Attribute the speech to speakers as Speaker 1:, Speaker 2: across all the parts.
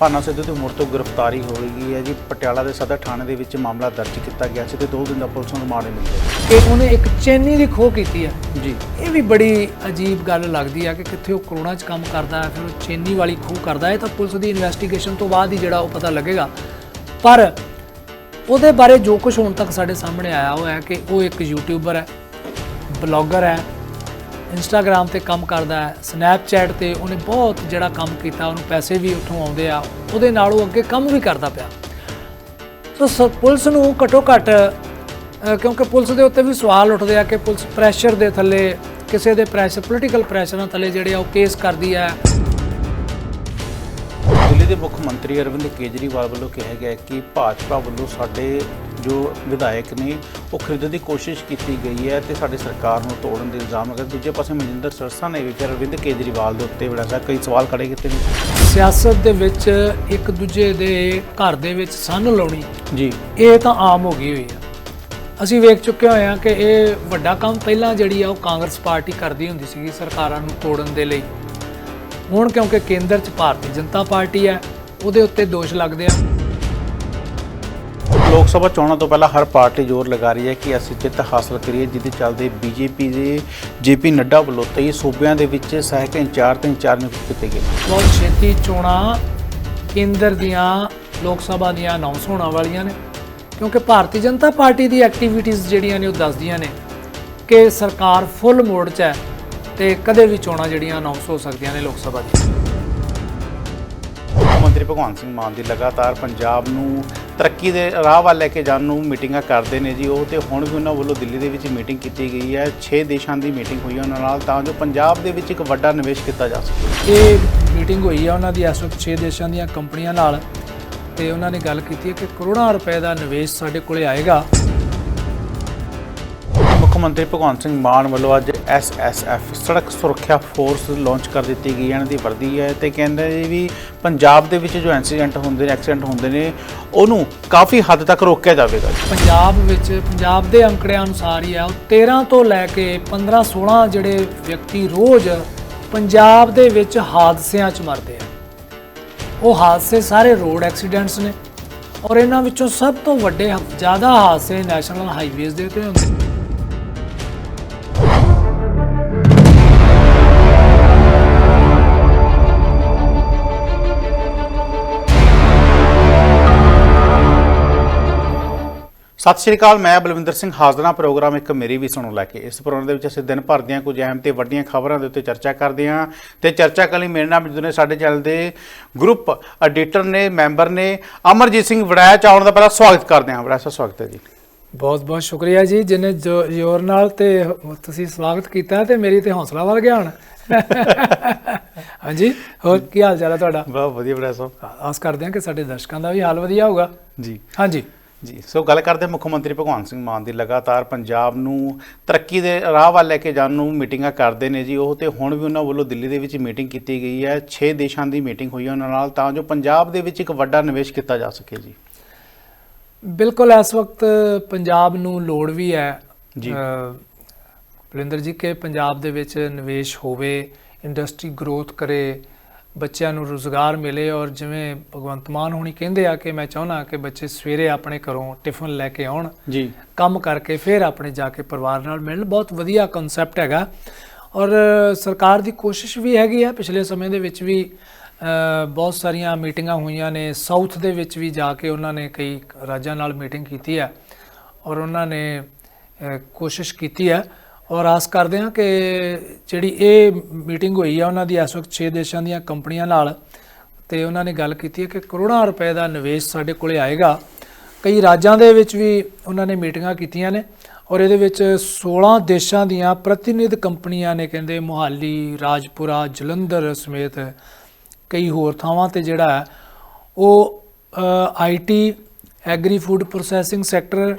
Speaker 1: ਭਾਨਾ ਸਿੱਧੂ ਦੀ ਮੁੜ ਤੋਂ ਗ੍ਰਿਫਤਾਰੀ ਹੋ ਗਈ ਹੈ ਜੀ। ਪਟਿਆਲਾ ਦੇ ਸਦਰ ਥਾਣੇ ਦੇ ਵਿੱਚ ਮਾਮਲਾ ਦਰਜ ਕੀਤਾ ਗਿਆ ਸੀ ਤੇ 2 ਦਿਨ ਦਾ ਪੁਲਿਸ ਨੂੰ ਰਿਮਾਂਡ ਮਿਲ ਗਿਆ
Speaker 2: ਕਿ ਉਹਨੇ ਇੱਕ ਚੈਨੀ ਦੀ ਖੋਹ ਕੀਤੀ ਹੈ।
Speaker 1: ਜੀ।
Speaker 2: ਇਹ ਵੀ ਬੜੀ ਅਜੀਬ ਗੱਲ ਲੱਗਦੀ ਹੈ ਕਿ ਕਿੱਥੇ ਉਹ ਕਰੋਨਾ 'ਚ ਕੰਮ ਕਰਦਾ ਹੈ ਫਿਰ ਉਹ ਚੈਨੀ ਵਾਲੀ ਖੋਹ ਕਰਦਾ ਹੈ ਤਾਂ ਪੁਲਿਸ ਦੀ ਇਨਵੈਸਟੀਗੇਸ਼ਨ ਤੋਂ ਬਾਅਦ ਹੀ ਜਿਹੜਾ ਉਹ ਪਤਾ ਲੱਗੇਗਾ। ਪਰ ਉਹਦੇ ਬਾਰੇ ਜੋ ਕੁਝ ਹੁਣ ਤੱਕ ਸਾਡੇ ਸਾਹਮਣੇ ਆਇਆ ਉਹ ਹੈ ਕਿ ਉਹ ਇੱਕ ਯੂਟਿਊਬਰ ਹੈ ਬਲੌਗਰ ਹੈ ਇੰਸਟਾਗ੍ਰam ਤੇ ਕੰਮ ਕਰਦਾ ਹੈ ਸਨੈਪਚੈਟ ਤੇ ਉਹਨੇ ਬਹੁਤ ਜਿਹੜਾ ਕੰਮ ਕੀਤਾ, ਉਹਨੂੰ ਪੈਸੇ ਵੀ ਉੱਥੋਂ ਆਉਂਦੇ ਆ, ਉਹਦੇ ਨਾਲ ਉਹ ਅੱਗੇ ਕੰਮ ਵੀ ਕਰਦਾ ਪਿਆ। ਸੋ, ਪੁਲਿਸ ਨੂੰ ਘਟੋ ਘਟ ਕਿਉਂਕਿ ਪੁਲਿਸ ਦੇ ਉੱਤੇ ਵੀ ਸਵਾਲ ਉੱਠਦੇ ਆ ਕਿ ਪੁਲਿਸ ਪ੍ਰੈਸ਼ਰ ਦੇ ਥੱਲੇ, ਕਿਸੇ ਦੇ ਪ੍ਰੈਸ਼ਰ ਪੋਲੀਟੀਕਲ ਪ੍ਰੈਸ਼ਰਾਂ ਥੱਲੇ ਜਿਹੜੇ ਆ ਉਹ ਕੇਸ ਕਰਦੀ ਹੈ।
Speaker 1: ਦਿੱਲੀ ਦੇ ਮੁੱਖ ਮੰਤਰੀ ਅਰਵਿੰਦ ਕੇਜਰੀਵਾਲ ਵੱਲੋਂ ਕਿਹਾ ਗਿਆ ਕਿ ਭਾਜਪਾ ਵੱਲੋਂ ਸਾਡੇ ਜੋ ਵਿਧਾਇਕ ਨੇ ਉਹ ਖਰੀਦਣ ਦੀ ਕੋਸ਼ਿਸ਼ ਕੀਤੀ ਗਈ ਹੈ ਤੇ ਸਾਡੀ ਸਰਕਾਰ ਨੂੰ ਤੋੜਨ ਦੇ ਇਲਜ਼ਾਮ ਲਗਾ ਦੂਜੇ ਪਾਸੇ ਮਨਜਿੰਦਰ ਸਰਸਾ ਨੇ ਵੀ ਫਿਰ ਅਰਵਿੰਦ ਕੇਜਰੀਵਾਲ ਦੇ ਉੱਤੇ ਬੜਾ ਸਾ ਕਈ ਸਵਾਲ ਖੜੇ ਕੀਤੇ ਨੇ।
Speaker 2: ਸਿਆਸਤ ਦੇ ਵਿੱਚ ਇੱਕ ਦੂਜੇ ਦੇ ਘਰ ਦੇ ਵਿੱਚ ਸੰਨ ਲਾਉਣੀ
Speaker 1: ਜੀ।
Speaker 2: ਇਹ ਤਾਂ ਆਮ ਹੋ ਗਈ ਹੋਈ ਆ। ਅਸੀਂ ਵੇਖ ਚੁੱਕੇ ਹੋਏ ਹਾਂ ਕਿ ਇਹ ਵੱਡਾ ਕੰਮ ਪਹਿਲਾਂ ਜਿਹੜੀ ਆ ਉਹ ਕਾਂਗਰਸ ਪਾਰਟੀ ਕਰਦੀ ਹੁੰਦੀ ਸੀਗੀ ਸਰਕਾਰਾਂ ਨੂੰ ਤੋੜਨ ਦੇ ਲਈ। ਹੁਣ ਕਿਉਂਕਿ ਕੇਂਦਰ 'ਚ ਭਾਰਤੀ ਜਨਤਾ ਪਾਰਟੀ ਹੈ ਉਹਦੇ ਉੱਤੇ ਦੋਸ਼ ਲੱਗਦੇ ਆ।
Speaker 1: ਲੋਕ ਸਭਾ ਚੋਣਾਂ ਤੋਂ ਪਹਿਲਾਂ ਹਰ ਪਾਰਟੀ ਜ਼ੋਰ ਲਗਾ ਰਹੀ ਹੈ ਕਿ ਅਸੀਂ ਜਿੱਤ ਹਾਸਲ ਕਰੀਏ ਜਿਹਦੇ ਚੱਲਦੇ ਬੀਜੇਪੀ ਦੇ ਜੇਪੀ ਨੱਡਾ ਵੱਲੋਂ ਤੇਈ ਸੂਬਿਆਂ ਦੇ ਵਿੱਚ ਸਹਾਇਕ ਇੰਚਾਰਜ ਤੇ ਇੰਚਾਰਜ ਨਿਯੁਕਤ ਕੀਤੇ ਗਏ।
Speaker 2: ਬਹੁਤ ਛੇਤੀ ਚੋਣਾਂ ਕੇਂਦਰ ਦੀਆਂ ਲੋਕ ਸਭਾ ਦੀਆਂ ਅਨਾਉਂਸ ਹੋਣ ਵਾਲੀਆਂ ਨੇ ਕਿਉਂਕਿ ਭਾਰਤੀ ਜਨਤਾ ਪਾਰਟੀ ਦੀ ਐਕਟੀਵਿਟੀਜ਼ ਜਿਹੜੀਆਂ ਨੇ ਉਹ ਦੱਸਦੀਆਂ ਨੇ ਕਿ ਸਰਕਾਰ ਫੁੱਲ ਮੋਡ 'ਚ ਹੈ ਤੇ ਕਦੇ ਵੀ ਚੋਣਾਂ ਜਿਹੜੀਆਂ ਅਨਾਉਂਸ ਹੋ ਸਕਦੀਆਂ ਨੇ ਲੋਕ ਸਭਾ ਦੀਆਂ
Speaker 1: ਮੰਤਰੀ ਭਗਵੰਤ ਸਿੰਘ ਮਾਨ ਦੀ ਲਗਾਤਾਰ ਪੰਜਾਬ ਨੂੰ ਤਰੱਕੀ ਦੇ ਰਾਹ ਵੱਲ ਲੈ ਕੇ ਜਾਣ ਨੂੰ ਮੀਟਿੰਗਾਂ ਕਰਦੇ ਨੇ ਜੀ। ਉਹ ਤੇ ਹੁਣ ਵੀ ਉਹਨਾਂ ਵੱਲੋਂ ਦਿੱਲੀ ਦੇ ਵਿੱਚ ਮੀਟਿੰਗ ਕੀਤੀ ਗਈ ਹੈ। 6 ਦੇਸ਼ਾਂ ਦੀ ਮੀਟਿੰਗ ਹੋਈ ਹੈ ਉਹਨਾਂ ਨਾਲ ਤਾਂ ਜੋ ਪੰਜਾਬ ਦੇ ਵਿੱਚ ਇੱਕ ਵੱਡਾ ਨਿਵੇਸ਼ ਕੀਤਾ ਜਾ ਸਕੇ।
Speaker 2: ਇਹ ਮੀਟਿੰਗ ਹੋਈ ਆ ਉਹਨਾਂ ਦੀ ਇਸ ਵਕਤ 6 ਦੇਸ਼ਾਂ ਦੀਆਂ ਕੰਪਨੀਆਂ ਨਾਲ। ਤੇ ਉਹਨਾਂ ਨੇ ਗੱਲ ਕੀਤੀ ਹੈ ਕਿ ਕਰੋੜਾਂ ਰੁਪਏ ਦਾ ਨਿਵੇਸ਼ ਸਾਡੇ ਕੋਲੇ ਆਏਗਾ।
Speaker 1: ਮੁੱਖ ਮੰਤਰੀ ਭਗਵੰਤ ਸਿੰਘ ਮਾਨ ਵੱਲੋਂ ਅੱਜ ਐਸਐਸਐਫ ਸੜਕ ਸੁਰੱਖਿਆ ਫੋਰਸ ਲਾਂਚ ਕਰ ਦਿੱਤੀ ਗਈ ਹੈ, ਇਹਨਾਂ ਦੀ ਵਰਦੀ ਹੈ ਤੇ ਕਹਿੰਦੇ ਜੀ ਵੀ ਪੰਜਾਬ ਦੇ ਵਿੱਚ ਜੋ ਇਨਸੀਡੈਂਟ ਹੁੰਦੇ ਨੇ, ਐਕਸੀਡੈਂਟ ਹੁੰਦੇ ਨੇ, ਉਹਨੂੰ ਕਾਫੀ ਹੱਦ ਤੱਕ ਰੋਕਿਆ ਜਾਵੇਗਾ।
Speaker 2: ਪੰਜਾਬ ਵਿੱਚ, ਪੰਜਾਬ ਦੇ ਅੰਕੜਿਆਂ ਅਨੁਸਾਰ ਹੀ ਆ ਉਹ 13 ਤੋਂ ਲੈ ਕੇ 15 16 ਜਿਹੜੇ ਵਿਅਕਤੀ ਰੋਜ਼ ਪੰਜਾਬ ਦੇ ਵਿੱਚ ਹਾਦਸਿਆਂ 'ਚ ਮਰਦੇ ਆ। ਉਹ ਹਾਦਸੇ ਸਾਰੇ ਰੋਡ ਐਕਸੀਡੈਂਟਸ ਨੇ ਔਰ ਇਹਨਾਂ ਵਿੱਚੋਂ ਸਭ ਤੋਂ ਵੱਡੇ, ਜ਼ਿਆਦਾ ਹਾਦਸੇ ਨੈਸ਼ਨਲ ਹਾਈਵੇਜ਼ ਦੇ ਉੱਤੇ ਹੁੰਦੇ
Speaker 1: ਸਤਿ ਸ਼੍ਰੀ ਅਕਾਲ ਮੈਂ ਬਲਵਿੰਦਰ ਸਿੰਘ ਹਾਜ਼ਰਾਂ ਪ੍ਰੋਗਰਾਮ ਇੱਕ ਮੇਰੀ ਵੀ ਸੁਣੋ ਲੈ ਕੇ। ਇਸ ਪ੍ਰੋਗਰਾਮ ਦੇ ਵਿੱਚ ਅਸੀਂ ਦਿਨ ਭਰ ਦੀਆਂ ਕੁਝ ਅਹਿਮ ਤੇ ਵੱਡੀਆਂ ਖਬਰਾਂ ਦੇ ਉੱਤੇ ਚਰਚਾ ਕਰਦੇ ਹਾਂ ਤੇ ਚਰਚਾ ਕਰਨ ਲਈ ਮੇਰੇ ਨਾਲ ਮੌਜੂਦ ਨੇ ਸਾਡੇ ਚੈਨਲ ਦੇ ਗਰੁੱਪ ਐਡੀਟਰ ਨੇ ਮੈਂਬਰ ਨੇ ਅਮਰਜੀਤ ਸਿੰਘ ਵੜਾਇਆ ਚਾਉਣ ਦਾ ਪਹਿਲਾਂ ਸਵਾਗਤ ਕਰਦੇ ਹਾਂ। ਵੜਾਇਆ ਸਾਹਿਬ ਸਵਾਗਤ ਹੈ ਜੀ।
Speaker 2: ਬਹੁਤ ਬਹੁਤ ਸ਼ੁਕਰੀਆ ਜੀ ਜਿਨੇ ਜ਼ੋਰ ਨਾਲ ਤੇ ਤੁਸੀਂ ਸਵਾਗਤ ਕੀਤਾ ਤੇ ਮੇਰੀ ਤੇ ਹੌਸਲਾ ਵੱਧ ਗਿਆ ਹੁਣ। ਹਾਂਜੀ ਹੋਰ ਕੀ ਹਾਲ ਚਾਲ ਹੈ ਤੁਹਾਡਾ?
Speaker 1: ਬਹੁਤ ਵਧੀਆ ਵੜਾਇਆ ਸਾਹਿਬ।
Speaker 2: ਆਸ ਕਰਦੇ ਹਾਂ ਕਿ ਸਾਡੇ ਦਰਸ਼ਕਾਂ ਦਾ ਵੀ ਹਾਲ ਵਧੀਆ ਹੋਊਗਾ।
Speaker 1: ਜੀ।
Speaker 2: ਹਾਂਜੀ।
Speaker 1: ਜੀ ਸੋ ਗੱਲ ਕਰਦੇ ਮੁੱਖ ਮੰਤਰੀ ਭਗਵੰਤ ਸਿੰਘ ਮਾਨ ਦੀ। ਲਗਾਤਾਰ ਪੰਜਾਬ ਨੂੰ ਤਰੱਕੀ ਦੇ ਰਾਹ ਵੱਲ ਲੈ ਕੇ ਜਾਣ ਨੂੰ ਮੀਟਿੰਗਾਂ ਕਰਦੇ ਨੇ ਜੀ। ਉਹ ਤੇ ਹੁਣ ਵੀ ਉਹਨਾਂ ਵੱਲੋਂ ਦਿੱਲੀ ਦੇ ਵਿੱਚ ਮੀਟਿੰਗ ਕੀਤੀ ਗਈ ਹੈ। 6 ਦੇਸ਼ਾਂ ਦੀ ਮੀਟਿੰਗ ਹੋਈ ਹੈ ਉਹਨਾਂ ਨਾਲ ਤਾਂ ਜੋ ਪੰਜਾਬ ਦੇ ਵਿੱਚ ਇੱਕ ਵੱਡਾ ਨਿਵੇਸ਼ ਕੀਤਾ ਜਾ ਸਕੇ ਜੀ।
Speaker 2: ਬਿਲਕੁਲ ਇਸ ਵਕਤ ਪੰਜਾਬ ਨੂੰ ਲੋੜ ਵੀ ਹੈ।
Speaker 1: ਜੀ।
Speaker 2: ਭਲਿੰਦਰ ਜੀ ਕਿ ਪੰਜਾਬ ਦੇ ਵਿੱਚ ਨਿਵੇਸ਼ ਹੋਵੇ ਇੰਡਸਟਰੀ ਗਰੋਥ ਕਰੇ ਬੱਚਿਆਂ ਨੂੰ ਰੋਜ਼ਗਾਰ ਮਿਲੇ ਔਰ ਜਿਵੇਂ ਭਗਵੰਤ ਮਾਨ ਹੋਣੀ ਕਹਿੰਦੇ ਆ ਕਿ ਮੈਂ ਚਾਹੁੰਦਾ ਕਿ ਬੱਚੇ ਸਵੇਰੇ ਆਪਣੇ ਘਰੋਂ ਟਿਫਨ ਲੈ ਕੇ ਆਉਣ
Speaker 1: ਜੀ।
Speaker 2: ਕੰਮ ਕਰਕੇ ਫਿਰ ਆਪਣੇ ਜਾ ਕੇ ਪਰਿਵਾਰ ਨਾਲ ਮਿਲਣ। ਬਹੁਤ ਵਧੀਆ ਕਨਸੈਪਟ ਹੈਗਾ। ਔਰ ਸਰਕਾਰ ਦੀ ਕੋਸ਼ਿਸ਼ ਵੀ ਹੈਗੀ ਹੈ ਪਿਛਲੇ ਸਮੇਂ ਦੇ ਵਿੱਚ ਵੀ ਬਹੁਤ ਸਾਰੀਆਂ ਮੀਟਿੰਗਾਂ ਹੋਈਆਂ ਨੇ। ਸਾਊਥ ਦੇ ਵਿੱਚ ਵੀ ਜਾ ਕੇ ਉਹਨਾਂ ਨੇ ਕਈ ਰਾਜਾਂ ਨਾਲ ਮੀਟਿੰਗ ਕੀਤੀ ਹੈ ਔਰ ਉਹਨਾਂ ਨੇ ਕੋਸ਼ਿਸ਼ ਕੀਤੀ ਹੈ ਔਰ ਆਸ ਕਰਦੇ ਹਾਂ ਕਿ ਜਿਹੜੀ ਇਹ ਮੀਟਿੰਗ ਹੋਈ ਆ, ਉਹਨਾਂ ਦੀ ਇਸ ਵਕਤ 6 ਦੇਸ਼ਾਂ ਦੀਆਂ ਕੰਪਨੀਆਂ ਨਾਲ, ਤੇ ਉਹਨਾਂ ਨੇ ਗੱਲ ਕੀਤੀ ਹੈ ਕਿ ਕਰੋੜਾਂ ਰੁਪਏ ਦਾ ਨਿਵੇਸ਼ ਸਾਡੇ ਕੋਲੇ ਆਏਗਾ। ਕਈ ਰਾਜਾਂ ਦੇ ਵਿੱਚ ਵੀ ਉਹਨਾਂ ਨੇ ਮੀਟਿੰਗਾਂ ਕੀਤੀਆਂ ਨੇ ਔਰ ਇਹਦੇ ਵਿੱਚ 16 ਦੇਸ਼ਾਂ ਦੀਆਂ ਪ੍ਰਤੀਨਿਧ ਕੰਪਨੀਆਂ ਨੇ ਕਹਿੰਦੇ ਮੁਹਾਲੀ, ਰਾਜਪੁਰਾ, ਜਲੰਧਰ ਸਮੇਤ ਕਈ ਹੋਰ ਥਾਵਾਂ ਤੇ ਜਿਹੜਾ ਹੈ, ਉਹ IT agri food processing sector,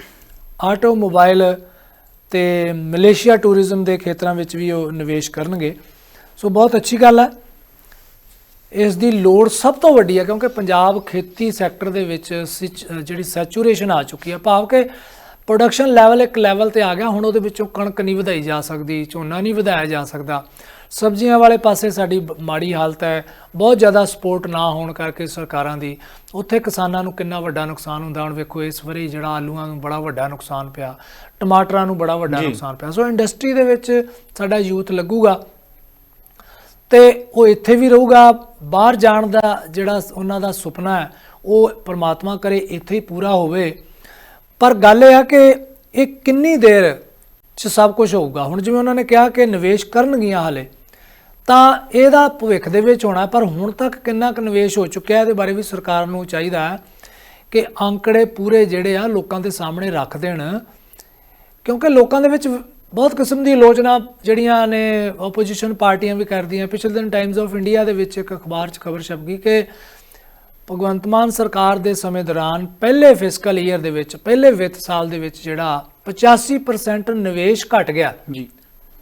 Speaker 2: automobile ਤੇ ਮਲੇਸ਼ੀਆ ਟੂਰਿਜ਼ਮ ਦੇ ਖੇਤਰਾਂ ਵਿੱਚ ਵੀ ਉਹ ਨਿਵੇਸ਼ ਕਰਨਗੇ। ਸੋ ਬਹੁਤ ਅੱਛੀ ਗੱਲ ਹੈ। ਇਸ ਦੀ ਲੋੜ ਸਭ ਤੋਂ ਵੱਡੀ ਹੈ ਕਿਉਂਕਿ ਪੰਜਾਬ ਖੇਤੀ ਸੈਕਟਰ ਦੇ ਵਿੱਚ ਸਿਚ- ਜਿਹੜੀ ਸੈਚੂਰੇਸ਼ਨ ਆ ਚੁੱਕੀ ਹੈ। ਭਾਵ ਕਿ ਪ੍ਰੋਡਕਸ਼ਨ ਲੈਵਲ ਇੱਕ ਲੈਵਲ ਤੇ ਆ ਗਿਆ, ਹੁਣ ਉਹਦੇ ਵਿੱਚੋਂ ਕਣਕ ਨਹੀਂ ਵਧਾਈ ਜਾ ਸਕਦੀ, ਝੋਨਾ ਨਹੀਂ ਵਧਾਇਆ ਜਾ ਸਕਦਾ। ਸਬਜ਼ੀਆਂ ਵਾਲੇ ਪਾਸੇ ਸਾਡੀ ਮਾੜੀ ਹਾਲਤ ਹੈ। ਬਹੁਤ ਜ਼ਿਆਦਾ ਸਪੋਰਟ ਨਾ ਹੋਣ ਕਰਕੇ ਸਰਕਾਰਾਂ ਦੀ। ਉੱਥੇ ਕਿਸਾਨਾਂ ਨੂੰ ਕਿੰਨਾ ਵੱਡਾ ਨੁਕਸਾਨ ਹੁੰਦਾ ਹੁਣ ਵੇਖੋ ਇਸ ਵਾਰੀ ਜਿਹੜਾ ਆਲੂਆਂ ਨੂੰ ਬੜਾ ਵੱਡਾ ਨੁਕਸਾਨ ਪਿਆ ਟਮਾਟਰਾਂ ਨੂੰ ਬੜਾ ਵੱਡਾ। ਨੁਕਸਾਨ ਪਿਆ। ਸੋ ਇੰਡਸਟਰੀ ਦੇ ਵਿੱਚ ਸਾਡਾ ਯੂਥ ਲੱਗੂਗਾ। ਤੇ ਉਹ ਇੱਥੇ ਵੀ ਰਹੂਗਾ। ਬਾਹਰ ਜਾਣ ਦਾ ਜਿਹੜਾ ਉਹਨਾਂ ਦਾ ਸੁਪਨਾ ਹੈ ਉਹ ਪ੍ਰਮਾਤਮਾ ਕਰੇ ਇੱਥੇ ਹੀ ਪੂਰਾ ਹੋਵੇ। ਪਰ ਗੱਲ ਇਹ ਆ ਕਿ ਇਹ ਕਿੰਨੀ ਦੇਰ ਚ ਸਭ ਕੁਝ ਹੋਊਗਾ। ਹੁਣ ਜਿਵੇਂ ਉਹਨਾਂ ਨੇ ਕਿਹਾ ਕਿ ਨਿਵੇਸ਼ ਕਰਨਗੀਆਂ ਹਾਲੇ, ਤਾਂ ਇਹਦਾ ਭਵਿੱਖ ਦੇ ਵਿੱਚ ਹੋਣਾ, ਪਰ ਹੁਣ ਤੱਕ ਕਿੰਨਾ ਕੁ ਨਿਵੇਸ਼ ਹੋ ਚੁੱਕਿਆ, ਇਹਦੇ ਬਾਰੇ ਵੀ ਸਰਕਾਰ ਨੂੰ ਚਾਹੀਦਾ ਹੈ ਕਿ ਅੰਕੜੇ ਪੂਰੇ ਜਿਹੜੇ ਆ ਲੋਕਾਂ ਦੇ ਸਾਹਮਣੇ ਰੱਖ ਦੇਣ। ਕਿਉਂਕਿ ਲੋਕਾਂ ਦੇ ਵਿੱਚ ਬਹੁਤ ਕਿਸਮ ਦੀ ਆਲੋਚਨਾ ਜਿਹੜੀਆਂ ਨੇ ਆਪੋਜੀਸ਼ਨ ਪਾਰਟੀਆਂ ਵੀ ਕਰਦੀਆਂ। ਪਿਛਲੇ ਦਿਨ ਟਾਈਮਸ ਆਫ ਇੰਡੀਆ ਦੇ ਵਿੱਚ ਇੱਕ ਅਖਬਾਰ 'ਚ ਖਬਰ ਛਪ ਗਈ ਕਿ ਭਗਵੰਤ ਮਾਨ ਸਰਕਾਰ ਦੇ ਸਮੇਂ ਦੌਰਾਨ ਪਹਿਲੇ ਫਿਸਕਲ ਈਅਰ ਦੇ ਵਿੱਚ, ਪਹਿਲੇ ਵਿੱਤ ਸਾਲ ਦੇ ਵਿੱਚ ਜਿਹੜਾ 85% ਨਿਵੇਸ਼ ਘਟ ਗਿਆ।
Speaker 1: ਜੀ।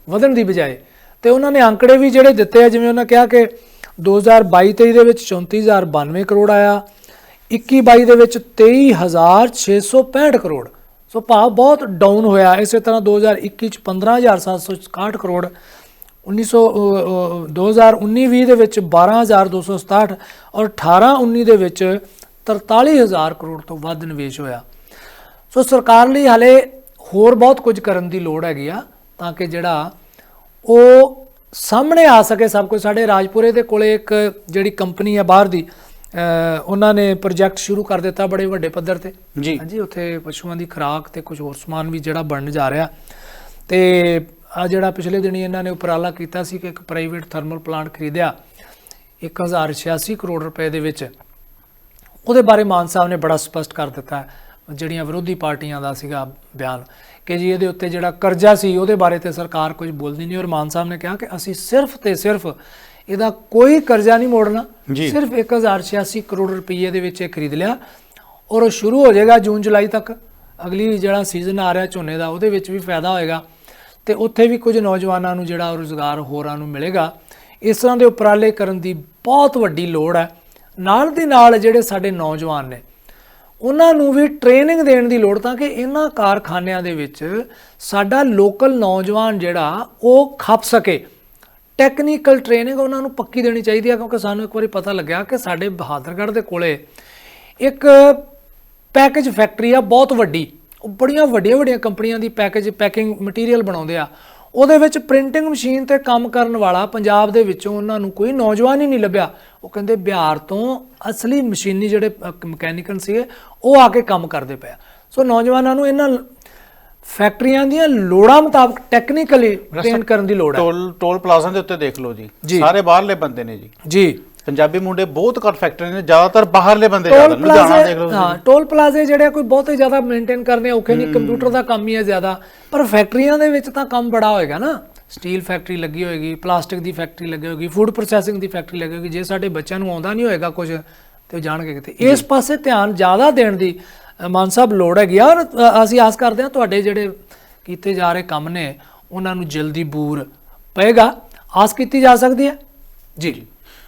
Speaker 2: ਵਧਣ ਦੀ ਬਜਾਏ। ਤੇ ਉਹਨਾਂ ਨੇ ਅੰਕੜੇ ਵੀ ਜਿਹੜੇ ਦਿੱਤੇ ਆ ਜਿਵੇਂ ਉਹਨਾਂ ਕਿਹਾ ਕਿ 2022-23 ਦੇ ਵਿੱਚ 34092 ਕਰੋੜ ਆਇਆ 21-22 ਦੇ ਵਿੱਚ 23665 ਕਰੋੜ। ਸੋ ਭਾਵ ਬਹੁਤ ਡਾਊਨ ਹੋਇਆ। ਇਸੇ ਤਰ੍ਹਾਂ 2021 ਚ 15761 ਕਰੋੜ 1900 2019-20 ਦੇ ਵਿੱਚ 12267 ਔਰ 18-19 ਦੇ ਵਿੱਚ 43000 ਕਰੋੜ ਤੋਂ ਵੱਧ ਨਿਵੇਸ਼ ਹੋਇਆ। ਸੋ ਸਰਕਾਰ ਲਈ ਹਲੇ ਹੋਰ ਬਹੁਤ ਕੁਝ ਕਰਨ ਦੀ ਲੋੜ ਹੈਗੀ ਆ ਤਾਂ ਕਿ ਜਿਹੜਾ ਉਹ ਸਾਹਮਣੇ ਆ ਸਕੇ ਸਭ ਕੁਝ। ਸਾਡੇ ਰਾਜਪੁਰੇ ਦੇ ਕੋਲੇ ਇੱਕ ਜਿਹੜੀ ਕੰਪਨੀ ਆ ਬਾਹਰ ਦੀ ਉਹਨਾਂ ਨੇ ਪ੍ਰੋਜੈਕਟ ਸ਼ੁਰੂ ਕਰ ਦਿੱਤਾ ਬੜੇ ਵੱਡੇ ਪੱਧਰ ਤੇ।
Speaker 1: ਜੀ।
Speaker 2: ਹਾਂਜੀ ਉੱਥੇ ਪਸ਼ੂਆਂ ਦੀ ਖੁਰਾਕ ਤੇ ਕੁਝ ਹੋਰ ਸਮਾਨ ਵੀ ਜਿਹੜਾ ਬਣਨ ਜਾ ਰਿਹਾ। ਤੇ ਆ ਜਿਹੜਾ ਪਿਛਲੇ ਦਿਨੀ ਇਹਨਾਂ ਨੇ ਉਪਰਾਲਾ ਕੀਤਾ ਸੀ ਕਿ ਇੱਕ ਪ੍ਰਾਈਵੇਟ ਥਰਮਲ ਪਲਾਂਟ ਖਰੀਦਿਆ 1086 ਕਰੋੜ ਰੁਪਏ ਦੇ ਵਿੱਚ। ਉਹਦੇ ਬਾਰੇ ਮਾਨ ਸਾਹਿਬ ਨੇ ਬੜਾ ਸਪਸ਼ਟ ਕਰ ਦਿੱਤਾ ਹੈ। ਜਿਹੜੀਆਂ ਵਿਰੋਧੀ ਪਾਰਟੀਆਂ ਦਾ ਸੀਗਾ ਬਿਆਨ ਕਿ ਜੀ ਇਹਦੇ ਉੱਤੇ ਜਿਹੜਾ ਕਰਜ਼ਾ ਸੀ ਉਹਦੇ ਬਾਰੇ ਤੇ ਸਰਕਾਰ ਕੁਝ ਬੋਲਦੀ ਨਹੀਂ ਔਰ ਮਾਨ ਸਾਹਿਬ ਨੇ ਕਿਹਾ ਕਿ ਅਸੀਂ ਸਿਰਫ ਤੇ ਸਿਰਫ ਇਹਦਾ ਕੋਈ ਕਰਜ਼ਾ ਨਹੀਂ ਮੋੜਨਾ। ਸਿਰਫ 1086 ਕਰੋੜ ਰੁਪਏ ਦੇ ਵਿੱਚ ਇਹ ਖਰੀਦ ਲਿਆ ਔਰ ਉਹ ਸ਼ੁਰੂ ਹੋ ਜਾਏਗਾ ਜੂਨ ਜੁਲਾਈ ਤੱਕ ਅਗਲੀ ਜਿਹੜਾ ਸੀਜ਼ਨ ਆ ਰਿਹਾ ਝੋਨੇ ਦਾ ਉਹਦੇ ਵਿੱਚ ਵੀ ਫਾਇਦਾ ਹੋਏਗਾ ਤੇ ਉੱਥੇ ਵੀ ਕੁਝ ਨੌਜਵਾਨਾਂ ਨੂੰ ਜਿਹੜਾ ਰੋਜ਼ਗਾਰ ਹੋਰਾਂ ਨੂੰ ਮਿਲੇਗਾ ਇਸ ਤਰ੍ਹਾਂ ਦੇ ਉਪਰਾਲੇ ਕਰਨ ਦੀ ਬਹੁਤ ਵੱਡੀ ਲੋੜ ਹੈ ਨਾਲ ਦੀ ਨਾਲ ਜਿਹੜੇ ਸਾਡੇ ਨੌਜਵਾਨ ਨੇ ਉਹਨਾਂ ਨੂੰ ਵੀ ਟ੍ਰੇਨਿੰਗ ਦੇਣ ਦੀ ਲੋੜ ਤਾਂ ਕਿ ਇਹਨਾਂ ਕਾਰਖਾਨਿਆਂ ਦੇ ਵਿੱਚ ਸਾਡਾ ਲੋਕਲ ਨੌਜਵਾਨ ਜਿਹੜਾ, ਉਹ ਖੱਪ ਸਕੇ। ਟੈਕਨੀਕਲ ਟ੍ਰੇਨਿੰਗ ਉਹਨਾਂ ਨੂੰ ਪੱਕੀ ਦੇਣੀ ਚਾਹੀਦੀ ਹੈ ਕਿਉਂਕਿ ਸਾਨੂੰ ਇੱਕ ਵਾਰੀ ਪਤਾ ਲੱਗਿਆ ਕਿ ਸਾਡੇ ਬਹਾਦਰਗੜ੍ਹ ਦੇ ਕੋਲੇ ਇੱਕ ਪੈਕੇਜ ਫੈਕਟਰੀ ਆ, ਬਹੁਤ ਵੱਡੀ। ਉਹ ਬੜੀਆਂ ਵੱਡੀਆਂ ਵੱਡੀਆਂ ਕੰਪਨੀਆਂ ਦੀ ਪੈਕੇਜ ਪੈਕਿੰਗ ਮਟੀਰੀਅਲ ਬਣਾਉਂਦੇ ਆ। ਉਹਦੇ ਵਿੱਚ ਪ੍ਰਿੰਟਿੰਗ ਮਸ਼ੀਨ ਤੇ ਕੰਮ ਕਰਨ ਵਾਲਾ ਪੰਜਾਬ ਦੇ ਵਿੱਚੋਂ ਉਹਨਾਂ ਨੂੰ ਕੋਈ ਨੌਜਵਾਨ ਹੀ ਨਹੀਂ ਲੱਭਿਆ। ਉਹ ਕਹਿੰਦੇ ਬਿਹਾਰ ਤੋਂ ਅਸਲੀ ਮਸ਼ੀਨੀ ਜਿਹੜੇ ਮਕੈਨੀਕਲ ਸੀਗੇ ਉਹ ਆ ਕੇ ਕੰਮ ਕਰਦੇ ਪਏ ਆ। ਸੋ ਨੌਜਵਾਨਾਂ ਨੂੰ ਇਹਨਾਂ ਫੈਕਟਰੀਆਂ ਦੀਆਂ ਲੋੜਾਂ ਮੁਤਾਬਕ ਟੈਕਨੀਕਲੀ ਟ੍ਰੇਨ ਕਰਨ ਦੀ ਲੋੜ ਹੈ।
Speaker 1: ਟੋਲ ਟੋਲ ਪਲਾਜ਼ਾ ਦੇ ਉੱਤੇ ਦੇਖ ਲਓ ਜੀ। ਸਾਰੇ ਬਾਹਰਲੇ ਬੰਦੇ ਨੇ ਜੀ।
Speaker 2: ਜੀ।
Speaker 1: ਪੰਜਾਬੀ ਮੁੰਡੇ ਬਹੁਤ ਘੱਟ ਫੈਕਟਰੀ ਨੇ ਜ਼ਿਆਦਾਤਰ ਬਾਹਰਲੇ ਬੰਦੇ ਜ਼ਿਆਦਾ ਲੁਧਿਆਣਾ ਦੇਖ ਲਓ
Speaker 2: ਹਾਂ ਟੋਲ ਪਲਾਜ਼ੇ ਜਿਹੜੇ ਕੋਈ ਬਹੁਤੇ ਜ਼ਿਆਦਾ ਮੇਨਟੇਨ ਕਰਨੇ ਔਖੇ ਨਹੀਂ ਕੰਪਿਊਟਰ ਦਾ ਕੰਮ ਹੀ ਹੈ ਜ਼ਿਆਦਾ। ਪਰ ਫੈਕਟਰੀਆਂ ਦੇ ਵਿੱਚ ਤਾਂ ਕੰਮ ਬੜਾ ਹੋਏਗਾ ਨਾ। ਸਟੀਲ ਫੈਕਟਰੀ ਲੱਗੀ ਹੋਏਗੀ ਪਲਾਸਟਿਕ ਦੀ ਫੈਕਟਰੀ ਲੱਗੀ ਹੋਏਗੀ ਫੂਡ ਪ੍ਰੋਸੈਸਿੰਗ ਦੀ ਫੈਕਟਰੀ ਲੱਗੀ ਹੋਏਗੀ। ਜੇ ਸਾਡੇ ਬੱਚਿਆਂ ਨੂੰ ਆਉਂਦਾ ਨਹੀਂ ਹੋਏਗਾ ਕੁਝ ਤੇ ਉਹ ਜਾਣਗੇ ਕਿਤੇ ਇਸ ਪਾਸੇ ਧਿਆਨ ਜ਼ਿਆਦਾ ਦੇਣ ਦੀ ਮਾਨ ਸਾਹਿਬ ਲੋੜ ਹੈਗੀ। ਆ ਔਰ ਅਸੀਂ ਆਸ ਕਰਦੇ ਹਾਂ ਤੁਹਾਡੇ ਜਿਹੜੇ ਕੀਤੇ ਜਾ ਰਹੇ ਕੰਮ ਨੇ ਉਹਨਾਂ ਨੂੰ ਜਲਦੀ ਬੂਰ ਪਏਗਾ। ਆਸ ਕੀਤੀ ਜਾ ਸਕਦੀ ਹੈ? ਜੀ।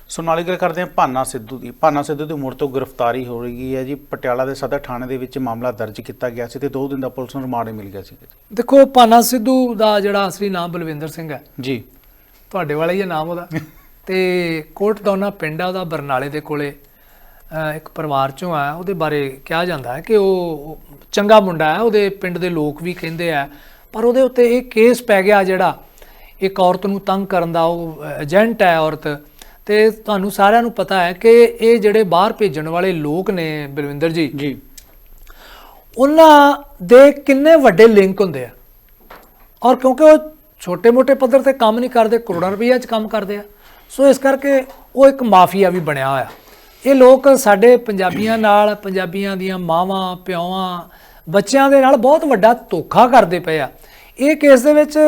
Speaker 1: ਸੋ ਨਾਲ ਗੱਲ ਕਰਦੇ ਹਾਂ ਭਾਨਾ ਸਿੱਧੂ ਦੀ। ਭਾਨਾ ਸਿੱਧੂ ਦੀ ਮੁੜ ਤੋਂ ਗ੍ਰਿਫਤਾਰੀ ਹੋ ਰਹੀ ਹੈ ਜੀ। ਪਟਿਆਲਾ ਦੇ ਸਦਰ ਥਾਣੇ ਦੇ ਵਿੱਚ ਮਾਮਲਾ ਦਰਜ ਕੀਤਾ ਗਿਆ ਸੀ ਤੇ 2 ਦਿਨ ਦਾ ਪੁਲਿਸ ਨੂੰ ਰਿਮਾਂਡ ਮਿਲ ਗਿਆ ਸੀ।
Speaker 2: ਦੇਖੋ ਪਾਨਾ ਸਿੱਧੂ ਦਾ ਜਿਹੜਾ ਅਸਲੀ ਨਾਮ ਬਲਵਿੰਦਰ ਸਿੰਘ ਹੈ।
Speaker 1: ਜੀ।
Speaker 2: ਤੁਹਾਡੇ ਵਾਲਾ ਹੀ ਨਾਮ ਉਹਦਾ। ਤੇ ਕੋਟ ਦੋਨਾ ਪਿੰਡ ਆ ਉਹਦਾ ਬਰਨਾਲੇ ਦੇ ਕੋਲੇ ਇੱਕ ਪਰਿਵਾਰ ਚੋਂ ਆ ਉਹਦੇ ਬਾਰੇ ਕਿਹਾ ਜਾਂਦਾ ਹੈ ਕਿ ਉਹ ਚੰਗਾ ਮੁੰਡਾ ਹੈ। ਉਹਦੇ ਪਿੰਡ ਦੇ ਲੋਕ ਵੀ ਕਹਿੰਦੇ ਆ। ਪਰ ਉਹਦੇ ਉੱਤੇ ਇਹ ਕੇਸ ਪੈ ਗਿਆ ਜਿਹੜਾ ਇੱਕ ਔਰਤ ਨੂੰ ਤੰਗ ਕਰਨ ਦਾ। ਉਹ ਏਜੰਟ ਹੈ ਔਰਤ। ਤੇ ਤੁਹਾਨੂੰ ਸਾਰਿਆਂ ਨੂੰ ਪਤਾ ਹੈ ਕਿ ਇਹ ਜਿਹੜੇ ਬਾਹਰ ਭੇਜਣ ਵਾਲੇ ਲੋਕ ਨੇ ਬਲਵਿੰਦਰ ਜੀ
Speaker 1: ਜੀ।
Speaker 2: ਉਹਨਾਂ ਦੇ ਕਿੰਨੇ ਵੱਡੇ ਲਿੰਕ ਹੁੰਦੇ ਆ। ਔਰ ਕਿਉਂਕਿ ਉਹ ਛੋਟੇ-ਮੋਟੇ ਪੱਧਰ ਤੇ ਕੰਮ ਨਹੀਂ ਕਰਦੇ ਕਰੋੜਾਂ ਰੁਪਈਆ 'ਚ ਕੰਮ ਕਰਦੇ ਆ। ਸੋ ਇਸ ਕਰਕੇ ਉਹ ਇੱਕ ਮਾਫੀਆ ਵੀ ਬਣਿਆ ਹੋਇਆ। ਇਹ ਲੋਕ ਸਾਡੇ ਪੰਜਾਬੀਆਂ ਨਾਲ ਪੰਜਾਬੀਆਂ ਦੀਆਂ ਮਾਵਾਂ ਪਿਓਾਂ ਬੱਚਿਆਂ ਦੇ ਨਾਲ ਬਹੁਤ ਵੱਡਾ ਧੋਖਾ ਕਰਦੇ ਪਏ ਆ। ਇਹ ਕੇਸ ਦੇ ਵਿੱਚ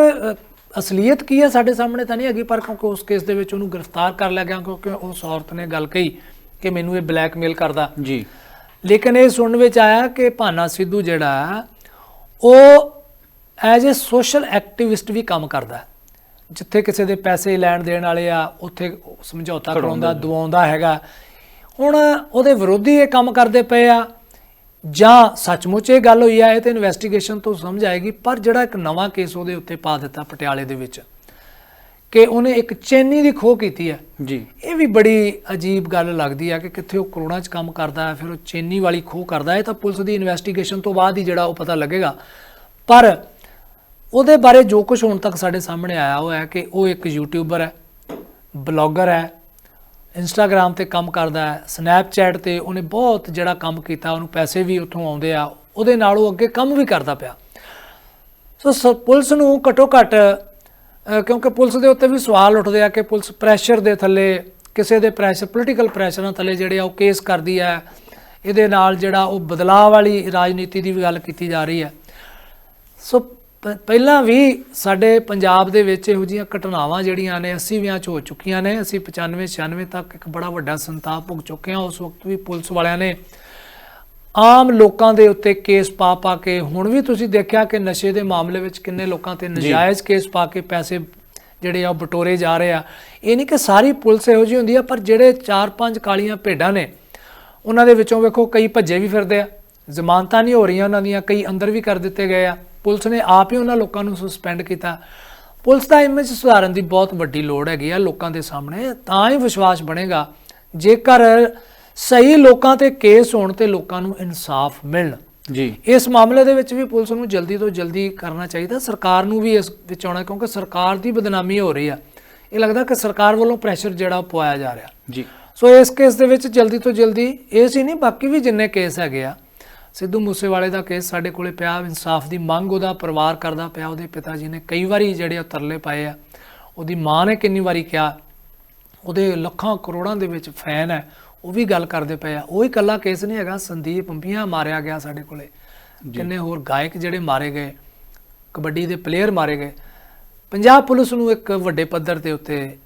Speaker 2: ਅਸਲੀਅਤ ਕੀ ਹੈ ਸਾਡੇ ਸਾਹਮਣੇ ਤਾਂ ਨਹੀਂ ਹੈਗੀ ਪਰ ਕਿਉਂਕਿ ਉਸ ਕੇਸ ਦੇ ਵਿੱਚ ਉਹਨੂੰ ਗ੍ਰਿਫਤਾਰ ਕਰ ਲਿਆ ਗਿਆ ਕਿਉਂਕਿ ਉਸ ਔਰਤ ਨੇ ਗੱਲ ਕਹੀ ਕਿ ਮੈਨੂੰ ਇਹ ਬਲੈਕਮੇਲ ਕਰਦਾ।
Speaker 1: ਜੀ।
Speaker 2: ਲੇਕਿਨ ਇਹ ਸੁਣਨ ਵਿੱਚ ਆਇਆ ਕਿ ਭਾਨਾ ਸਿੱਧੂ ਜਿਹੜਾ ਉਹ ਐਜ਼ ਅ ਸੋਸ਼ਲ ਐਕਟਿਵਿਸਟ ਵੀ ਕੰਮ ਕਰਦਾ। ਜਿੱਥੇ ਕਿਸੇ ਦੇ ਪੈਸੇ ਲੈਣ ਦੇਣ ਵਾਲੇ ਆ ਉੱਥੇ ਸਮਝੌਤਾ ਕਰਾਉਂਦਾ ਦਵਾਉਂਦਾ ਹੈਗਾ। ਹੁਣ ਉਹਦੇ ਵਿਰੋਧੀ ਇਹ ਕੰਮ ਕਰਦੇ ਪਏ ਆ। ਜਾਂ ਸੱਚਮੁੱਚ ਇਹ ਗੱਲ ਹੋਈ ਆ ਇਹ ਤੇ ਇਨਵੈਸਟੀਗੇਸ਼ਨ ਤੋਂ ਸਮਝ ਆਏਗੀ ਪਰ ਜਿਹੜਾ ਇੱਕ ਨਵਾਂ ਕੇਸ ਉਹਦੇ ਉੱਤੇ ਪਾ ਦਿੱਤਾ ਪਟਿਆਲੇ ਦੇ ਵਿੱਚ ਕਿ ਉਹਨੇ ਇੱਕ ਚੈਨੀ ਦੀ ਖੋਹ ਕੀਤੀ ਹੈ
Speaker 1: ਜੀ।
Speaker 2: ਇਹ ਵੀ ਬੜੀ ਅਜੀਬ ਗੱਲ ਲੱਗਦੀ ਹੈ ਕਿ ਕਿੱਥੇ ਉਹ ਕਰੋੜਾਂ 'ਚ ਕੰਮ ਕਰਦਾ ਹੈ ਫਿਰ ਉਹ ਚੈਨੀ ਵਾਲੀ ਖੋਹ ਕਰਦਾ ਹੈ ਤਾਂ ਪੁਲਿਸ ਦੀ ਇਨਵੈਸਟੀਗੇਸ਼ਨ ਤੋਂ ਬਾਅਦ ਹੀ ਜਿਹੜਾ ਉਹ ਪਤਾ ਲੱਗੇਗਾ। ਪਰ ਉਹਦੇ ਬਾਰੇ ਜੋ ਕੁਝ ਹੁਣ ਤੱਕ ਸਾਡੇ ਸਾਹਮਣੇ ਆਇਆ ਉਹ ਹੈ ਕਿ ਉਹ ਇੱਕ ਯੂਟਿਊਬਰ ਹੈ ਬਲੌਗਰ ਹੈ ਇੰਸਟਾਗ੍ਰam ਤੇ ਕੰਮ ਕਰਦਾ ਹੈ ਸਨੈਪਚੈਟ ਤੇ ਉਹਨੇ ਬਹੁਤ ਜਿਹੜਾ ਕੰਮ ਕੀਤਾ, ਉਹਨੂੰ ਪੈਸੇ ਵੀ ਉੱਥੋਂ ਆਉਂਦੇ ਆ, ਉਹਦੇ ਨਾਲ ਉਹ ਅੱਗੇ ਕੰਮ ਵੀ ਕਰਦਾ ਪਿਆ। ਸੋ ਸ- ਪੁਲਿਸ ਨੂੰ ਘਟੋ ਘਟ ਕਿਉਂਕਿ ਪੁਲਿਸ ਦੇ ਉੱਤੇ ਵੀ ਸਵਾਲ ਉੱਠਦੇ ਆ ਕਿ ਪੁਲਿਸ ਪ੍ਰੈਸ਼ਰ ਦੇ ਥੱਲੇ, ਕਿਸੇ ਦੇ ਪ੍ਰੈਸ਼ਰ ਪੋਲੀਟੀਕਲ ਪ੍ਰੈਸ਼ਰਾਂ ਥੱਲੇ ਜਿਹੜੇ ਆ ਉਹ ਕੇਸ ਕਰਦੀ ਹੈ, ਇਹਦੇ ਨਾਲ ਜਿਹੜਾ ਉਹ ਬਦਲਾਅ ਵਾਲੀ ਰਾਜਨੀਤੀ ਦੀ ਵੀ ਗੱਲ ਕੀਤੀ ਜਾ ਰਹੀ ਹੈ। ਸੋ ਪਹਿਲਾਂ ਵੀ ਸਾਡੇ ਪੰਜਾਬ ਦੇ ਵਿੱਚ ਇਹੋ ਜਿਹੀਆਂ ਘਟਨਾਵਾਂ ਜਿਹੜੀਆਂ ਨੇ 80 ਵਿਆਂ ਚ ਹੋ ਚੁੱਕੀਆਂ ਨੇ ਅਸੀਂ 95 96 ਤੱਕ ਇੱਕ ਬੜਾ ਵੱਡਾ ਸੰਤਾਪ ਭੁਗ ਚੁੱਕੇ ਹਾਂ। ਉਸ ਵਕਤ ਵੀ ਪੁਲਿਸ ਵਾਲਿਆਂ ਨੇ ਆਮ ਲੋਕਾਂ ਦੇ ਉੱਤੇ ਕੇਸ ਪਾ ਪਾ ਕੇ ਹੁਣ ਵੀ ਤੁਸੀਂ ਦੇਖਿਆ ਕਿ ਨਸ਼ੇ ਦੇ ਮਾਮਲੇ ਵਿੱਚ ਕਿੰਨੇ ਲੋਕਾਂ ਤੇ ਨਜਾਇਜ਼ ਕੇਸ ਪਾ ਕੇ ਪੈਸੇ ਜਿਹੜੇ ਆ ਬਟੋਰੇ ਜਾ ਰਹੇ ਆ। ਇਹ ਨਹੀਂ ਕਿ ਸਾਰੀ ਪੁਲਿਸ ਇਹੋ ਜਿਹੀ ਹੁੰਦੀ ਆ ਪਰ ਜਿਹੜੇ 4-5 ਕਾਲੀਆਂ ਭੇਡਾਂ ਨੇ ਉਹਨਾਂ ਦੇ ਵਿੱਚੋਂ ਵੇਖੋ ਕਈ ਭੱਜੇ ਵੀ ਫਿਰਦੇ ਆ। ਜ਼ਮਾਨਤਾਂ ਨਹੀਂ ਹੋ ਰਹੀਆਂ ਉਹਨਾਂ ਦੀਆਂ ਕਈ ਅੰਦਰ ਵੀ ਕਰ ਦਿੱਤੇ ਗਏ ਆ। ਪੁਲਿਸ ਨੇ ਆਪ ਹੀ ਉਹਨਾਂ ਲੋਕਾਂ ਨੂੰ ਸਸਪੈਂਡ ਕੀਤਾ। ਪੁਲਿਸ ਦਾ ਇਮੇਜ ਸੁਧਾਰਨ ਦੀ ਬਹੁਤ ਵੱਡੀ ਲੋੜ ਹੈਗੀ ਆ ਲੋਕਾਂ ਦੇ ਸਾਹਮਣੇ ਤਾਂ ਹੀ ਵਿਸ਼ਵਾਸ ਬਣੇਗਾ ਜੇਕਰ ਸਹੀ ਲੋਕਾਂ ਤੇ ਕੇਸ ਹੋਣ ਤੇ ਲੋਕਾਂ ਨੂੰ ਇਨਸਾਫ ਮਿਲਣ।
Speaker 1: ਜੀ।
Speaker 2: ਇਸ ਮਾਮਲੇ ਦੇ ਵਿੱਚ ਵੀ ਪੁਲਿਸ ਨੂੰ ਜਲਦੀ ਤੋਂ ਜਲਦੀ ਕਰਨਾ ਚਾਹੀਦਾ ਸਰਕਾਰ ਨੂੰ ਵੀ ਇਸ ਵਿੱਚ ਆਉਣਾ ਕਿਉਂਕਿ ਸਰਕਾਰ ਦੀ ਬਦਨਾਮੀ ਹੋ ਰਹੀ ਆ। ਇਹ ਲੱਗਦਾ ਕਿ ਸਰਕਾਰ ਵੱਲੋਂ ਪ੍ਰੈਸ਼ਰ ਜਿਹੜਾ ਪਵਾਇਆ ਜਾ ਰਿਹਾ।
Speaker 1: ਜੀ।
Speaker 2: ਸੋ ਇਸ ਕੇਸ ਦੇ ਵਿੱਚ ਜਲਦੀ ਤੋਂ ਜਲਦੀ ਇਹ ਸੀ ਨਹੀਂ ਬਾਕੀ ਵੀ ਜਿੰਨੇ ਕੇਸ ਹੈਗੇ ਆ ਸਿੱਧੂ ਮੂਸੇਵਾਲੇ ਦਾ ਕੇਸ ਸਾਡੇ ਕੋਲੇ ਪਿਆ ਇਨਸਾਫ ਦੀ ਮੰਗ ਉਹਦਾ ਪਰਿਵਾਰ ਕਰਦਾ ਪਿਆ ਉਹਦੇ ਪਿਤਾ ਜੀ ਨੇ ਕਈ ਵਾਰੀ ਜਿਹੜੇ ਉਹ ਤਰਲੇ ਪਾਏ ਆ। ਉਹਦੀ ਮਾਂ ਨੇ ਕਿੰਨੀ ਵਾਰੀ ਕਿਹਾ ਉਹਦੇ ਲੱਖਾਂ ਕਰੋੜਾਂ ਦੇ ਵਿੱਚ ਫੈਨ ਹੈ ਉਹ ਵੀ ਗੱਲ ਕਰਦੇ ਪਏ ਆ। ਉਹ ਹੀ ਇਕੱਲਾ ਕੇਸ ਨਹੀਂ ਹੈਗਾ ਸੰਦੀਪ ਅੰਬੀਆਂ ਮਾਰਿਆ ਗਿਆ ਸਾਡੇ ਕੋਲੇ। ਕਿੰਨੇ ਹੋਰ ਗਾਇਕ ਜਿਹੜੇ ਮਾਰੇ ਗਏ ਕਬੱਡੀ ਦੇ ਪਲੇਅਰ ਮਾਰੇ ਗਏ। ਪੰਜਾਬ ਪੁਲਿਸ ਨੂੰ ਇੱਕ ਵੱਡੇ ਪੱਧਰ ਦੇ ਉੱਤੇ